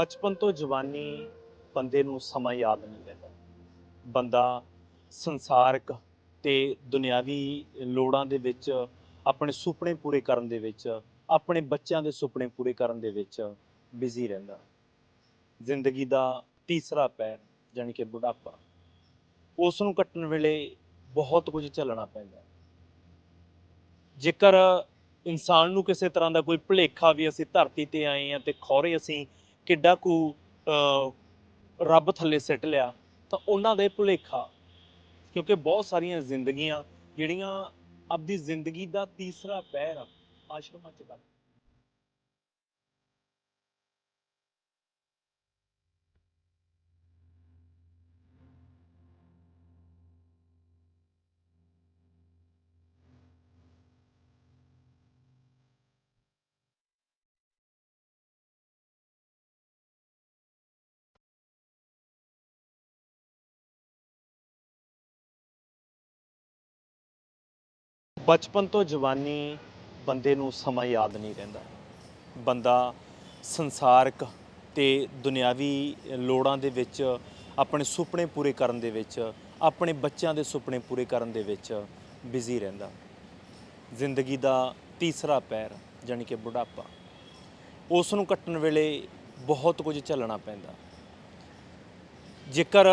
ਬਚਪਨ ਤੋਂ ਜਵਾਨੀ ਬੰਦੇ ਨੂੰ ਸਮਾਂ ਯਾਦ ਨਹੀਂ ਰਹਿੰਦਾ। ਬੰਦਾ ਸੰਸਾਰਕ ਤੇ ਦੁਨਿਆਵੀ ਲੋੜਾਂ ਦੇ ਵਿੱਚ, ਆਪਣੇ ਸੁਪਨੇ ਪੂਰੇ ਕਰਨ ਦੇ ਵਿੱਚ, ਆਪਣੇ ਬੱਚਿਆਂ ਦੇ ਸੁਪਨੇ ਪੂਰੇ ਕਰਨ ਦੇ ਵਿੱਚ ਬਿਜ਼ੀ ਰਹਿੰਦਾ। ਜ਼ਿੰਦਗੀ ਦਾ ਤੀਸਰਾ ਪੈਰ ਜਾਣੀ ਕਿ ਬੁਢਾਪਾ, ਉਸ ਨੂੰ ਕੱਟਣ ਵੇਲੇ ਬਹੁਤ ਕੁਝ ਝੱਲਣਾ ਪੈਂਦਾ ਜੇਕਰ ਇਨਸਾਨ ਨੂੰ ਕਿਸੇ ਤਰ੍ਹਾਂ ਦਾ ਕੋਈ ਭੁਲੇਖਾ ਵੀ ਅਸੀਂ ਧਰਤੀ ਤੇ ਆਏ ਆ ਤੇ ਖੌਰੇ ਅਸੀਂ ਕਿੱਡਾ ਕੁ ਅਹ, ਰੱਬ ਥੱਲੇ ਸਿੱਟ ਲਿਆ ਤਾਂ ਉਹਨਾਂ ਦੇ ਭੁਲੇਖਾ। ਕਿਉਂਕਿ ਬਹੁਤ ਸਾਰੀਆਂ ਜ਼ਿੰਦਗੀਆਂ ਜਿਹੜੀਆਂ ਆਪਦੀ ਜ਼ਿੰਦਗੀ ਦਾ ਤੀਸਰਾ ਪਹਿਰ ਆਸ਼ਰਮਾਂ 'ਚ ਕਰ ਬਚਪਨ ਤੋਂ ਜਵਾਨੀ ਬੰਦੇ ਨੂੰ ਸਮਾਂ ਯਾਦ ਨਹੀਂ ਰਹਿੰਦਾ। ਬੰਦਾ ਸੰਸਾਰਕ ਤੇ ਦੁਨਿਆਵੀ ਲੋੜਾਂ ਦੇ ਵਿੱਚ, ਆਪਣੇ ਸੁਪਨੇ ਪੂਰੇ ਕਰਨ ਦੇ ਵਿੱਚ, ਆਪਣੇ ਬੱਚਿਆਂ ਦੇ ਸੁਪਨੇ ਪੂਰੇ ਕਰਨ ਦੇ ਵਿੱਚ ਬਿਜ਼ੀ ਰਹਿੰਦਾ। ਜ਼ਿੰਦਗੀ ਦਾ ਤੀਸਰਾ ਪੈਰ ਜਾਣੀ ਕਿ ਬੁਢਾਪਾ, ਉਸ ਨੂੰ ਕੱਟਣ ਵੇਲੇ ਬਹੁਤ ਕੁਝ ਝੱਲਣਾ ਪੈਂਦਾ। ਜੇਕਰ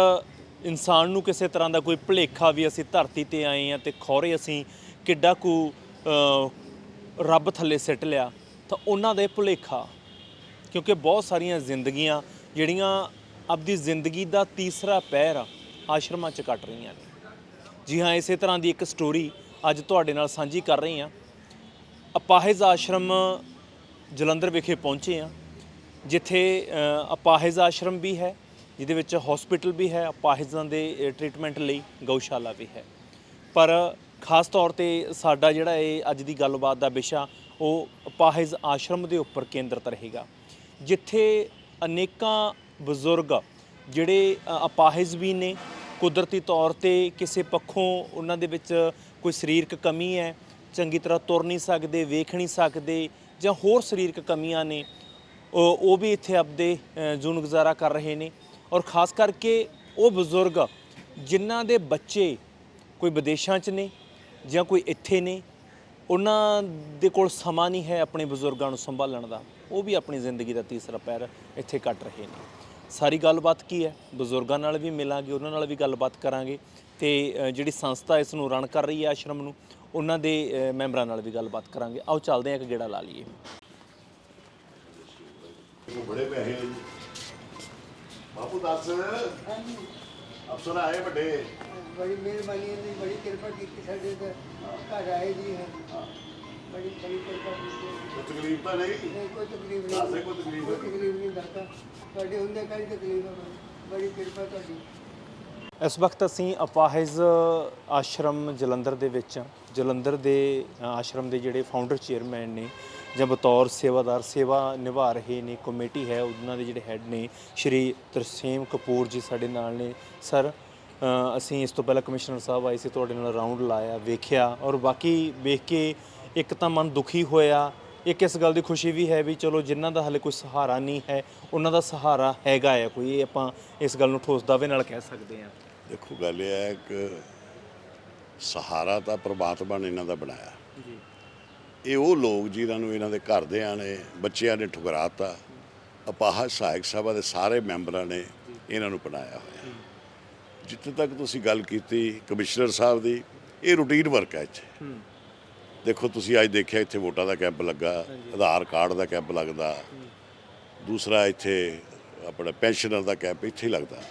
ਇਨਸਾਨ ਨੂੰ ਕਿਸੇ ਤਰ੍ਹਾਂ ਦਾ ਕੋਈ ਭੁਲੇਖਾ ਵੀ ਅਸੀਂ ਧਰਤੀ ਤੇ ਆਏ ਆ ਤੇ ਖੌਰੇ ਅਸੀਂ ਕਿੱਡਾ ਕੁ ਰੱਬ ਥੱਲੇ ਸਿੱਟ ਲਿਆ, ਤਾਂ ਉਹਨਾਂ ਦੇ ਭੁਲੇਖਾ। ਕਿਉਂਕਿ ਬਹੁਤ ਸਾਰੀਆਂ ਜ਼ਿੰਦਗੀਆਂ ਜਿਹੜੀਆਂ ਆਪਦੀ ਜ਼ਿੰਦਗੀ ਦਾ ਤੀਸਰਾ ਪਹਿਰ ਆਸ਼ਰਮਾਂ 'ਚ ਕੱਟ ਰਹੀਆਂ ਨੇ। ਜੀ ਹਾਂ, ਇਸੇ ਤਰ੍ਹਾਂ ਦੀ ਇੱਕ ਸਟੋਰੀ ਅੱਜ ਤੁਹਾਡੇ ਨਾਲ ਸਾਂਝੀ ਕਰ ਰਹੀ ਹਾਂ। ਅਪਾਹਿਜ ਆਸ਼ਰਮ ਜਲੰਧਰ ਵਿਖੇ ਪਹੁੰਚੇ ਆ ਜਿੱਥੇ ਅਪਾਹਿਜ ਆਸ਼ਰਮ ਵੀ ਹੈ, ਜਿਹਦੇ ਵਿੱਚ ਹਸਪੀਟਲ ਵੀ ਹੈ, ਅਪਾਹਿਜਾਂ ਦੇ ਟ੍ਰੀਟਮੈਂਟ ਲਈ ਗਊਸ਼ਾਲਾ ਵੀ ਹੈ। ਪਰ ਖਾਸ ਤੌਰ ਤੇ ਸਾਡਾ ਜਿਹੜਾ ਇਹ ਅੱਜ ਦੀ ਗੱਲਬਾਤ ਦਾ ਵਿਸ਼ਾ, ਉਹ ਅਪਾਹਿਜ ਆਸ਼ਰਮ ਦੇ ਉੱਪਰ ਕੇਂਦਰਿਤ ਰਹੇਗਾ। ਜਿੱਥੇ ਅਨੇਕਾਂ ਬਜ਼ੁਰਗ ਜਿਹੜੇ ਅਪਾਹਿਜ ਵੀ ਨੇ, ਕੁਦਰਤੀ ਤੌਰ ਤੇ ਕਿਸੇ ਪੱਖੋਂ ਉਹਨਾਂ ਦੇ ਵਿੱਚ ਕੋਈ ਸਰੀਰਕ ਕਮੀ ਹੈ, ਚੰਗੀ ਤਰ੍ਹਾਂ ਤੁਰ ਨਹੀਂ ਸਕਦੇ, ਵੇਖ ਨਹੀਂ ਸਕਦੇ ਜਾਂ ਹੋਰ ਸਰੀਰਕ ਕਮੀਆਂ ਨੇ ਉਹ ਵੀ ਇੱਥੇ ਆਪਦੇ ਜੂਨ ਗੁਜ਼ਾਰਾ ਕਰ ਰਹੇ ਨੇ। ਔਰ ਖਾਸ ਕਰਕੇ ਉਹ ਬਜ਼ੁਰਗ ਜਿਨ੍ਹਾਂ ਦੇ ਬੱਚੇ ਕੋਈ ਵਿਦੇਸ਼ਾਂ 'ਚ ਨੇ ਜਾਂ ਕੋਈ ਇੱਥੇ ਨੇ ਉਹਨਾਂ ਦੇ ਕੋਲ ਸਮਾਂ ਨਹੀਂ ਹੈ ਆਪਣੇ ਬਜ਼ੁਰਗਾਂ ਨੂੰ ਸੰਭਾਲਣ ਦਾ। ਉਹ ਵੀ ਆਪਣੀ ਜ਼ਿੰਦਗੀ ਦਾ ਤੀਸਰਾ ਪੈਰ ਇੱਥੇ ਕੱਟ ਰਹੇ ਨੇ। ਸਾਰੀ ਗੱਲਬਾਤ ਕੀ ਹੈ? ਬਜ਼ੁਰਗਾਂ ਨਾਲ ਵੀ ਮਿਲਾਂਗੇ ਉਹਨਾਂ ਨਾਲ ਵੀ ਗੱਲਬਾਤ ਕਰਾਂਗੇ ਤੇ ਜਿਹੜੀ ਸੰਸਥਾ ਇਸ ਨੂੰ ਰਨ ਕਰ ਰਹੀ ਹੈ ਆਸ਼ਰਮ ਨੂੰ ਉਹਨਾਂ ਦੇ ਮੈਂਬਰਾਂ ਨਾਲ ਵੀ ਗੱਲਬਾਤ ਕਰਾਂਗੇ। ਆਓ ਚੱਲਦੇ ਹਾਂ ਇੱਕ ਗੇੜਾ ਲਾ ਲਈਏ। ਬੜੇ ਪੈਸੇ ਬਾਪੂ ਦੱਸ। ਅਫਸਰ ਆਏ ਵੱਡੇ। ਬੜੀ ਮਿਹਰਬਾਨੀ ਦੀ ਬੜੀ ਕਿਰਪਾ ਕੀਤੀ ਸਾਡੇ ਤੇ। ਘਰ ਆਏ ਜੀ ਹੈ। ਬੜੀ ਬੜੀ ਕਿਰਪਾ ਕੀਤੀ। ਕੋਈ ਤਕਲੀਫ ਤਾਂ ਨਹੀਂ? ਨਹੀਂ ਕੋਈ ਤਕਲੀਫ ਨਹੀਂ। ਦੇ ਕੋਈ ਤਕਲੀਫ। ਕੋਈ ਤਕਲੀਫ ਨਹੀਂ ਦਾਤਾ। ਤੁਹਾਡੇ ਹੁੰਦੇ ਕਾਹਦੀ ਤਕਲੀਫ ਹੈ? ਬੜੀ ਕਿਰਪਾ ਤੁਹਾਡੀ। ਇਸ ਵਕਤ ਅਸੀਂ ਅਪਾਹਿਜ ਆਸ਼ਰਮ ਜਲੰਧਰ ਦੇ ਵਿੱਚ ਹਾਂ। ਜਲੰਧਰ ਦੇ ਅ, ਆਸ਼ਰਮ ਦੇ ਜਿਹੜੇ ਫਾਊਂਡਰ ਚੇਅਰਮੈਨ ਨੇ ਜਾਂ ਬਤੌਰ ਸੇਵਾਦਾਰ ਸੇਵਾ ਨਿਭਾ ਰਹੇ ਨੇ ਕਮੇਟੀ ਹੈ ਉਹਨਾਂ ਦੇ ਜਿਹੜੇ ਹੈੱਡ ਨੇ ਸ਼੍ਰੀ ਤਰਸੇਮ ਕਪੂਰ ਜੀ ਸਾਡੇ ਨਾਲ ਨੇ। ਸਰ ਅਸੀਂ ਇਸ ਤੋਂ ਪਹਿਲਾਂ ਕਮਿਸ਼ਨਰ ਸਾਹਿਬ ਆਏ ਸੀ ਤੁਹਾਡੇ ਨਾਲ ਰਾਉਂਡ ਲਾਇਆ ਵੇਖਿਆ ਔਰ ਬਾਕੀ ਵੇਖ ਕੇ ਇੱਕ ਤਾਂ ਮਨ ਦੁਖੀ ਹੋਇਆ ਇੱਕ ਇਸ ਗੱਲ ਦੀ ਖੁਸ਼ੀ ਵੀ ਹੈ ਵੀ ਚਲੋ ਜਿਨ੍ਹਾਂ ਦਾ ਹਲੇ ਕੋਈ ਸਹਾਰਾ ਨਹੀਂ ਹੈ ਉਹਨਾਂ ਦਾ ਸਹਾਰਾ ਹੈਗਾ ਹੈ ਕੋਈ ਇਹ ਆਪਾਂ ਇਸ ਗੱਲ ਨੂੰ ਠੋਸ ਦਾਅਵੇ ਨਾਲ ਕਹਿ ਸਕਦੇ ਹਾਂ। ਦੇਖੋ ਗੱਲ ਇਹ ਹੈ ਕਿ ਸਹਾਰਾ ਤਾਂ ਪ੍ਰਮਾਤਮਾ ਨੇ ਇਹਨਾਂ ਦਾ ਬਣਾਇਆ। ਜੀ। ਇਹ ਉਹ ਲੋਕ ਜਿਨ੍ਹਾਂ ਨੂੰ ਇਹਨਾਂ ਦੇ ਘਰਦਿਆਂ ਨੇ ਬੱਚਿਆਂ ਨੇ ਠੁਕਰਾਤਾ। ਅਪਾਹਜ ਸਹਾਇਕ ਸਭਾ ਦੇ ਸਾਰੇ ਮੈਂਬਰਾਂ ਨੇ ਇਹਨਾਂ ਨੂੰ ਬਣਾਇਆ ਹੋਇਆ। ਜਿੱਥੇ ਤੱਕ ਤੁਸੀਂ ਗੱਲ ਕੀਤੀ ਕਮਿਸ਼ਨਰ ਸਾਹਿਬ ਦੀ ਇਹ ਰੂਟੀਨ ਵਰਕ ਹੈ ਇੱਥੇ। ਦੇਖੋ ਤੁਸੀਂ ਅੱਜ ਦੇਖਿਆ ਇੱਥੇ ਵੋਟਾਂ ਦਾ ਕੈਂਪ ਲੱਗਾ ਆਧਾਰ ਕਾਰਡ ਦਾ ਕੈਂਪ ਲੱਗਦਾ। ਦੂਸਰਾ ਇੱਥੇ ਆਪਣਾ ਪੈਨਸ਼ਨਰ ਦਾ ਕੈਂਪ ਇੱਥੇ ਹੀ ਲੱਗਦਾ।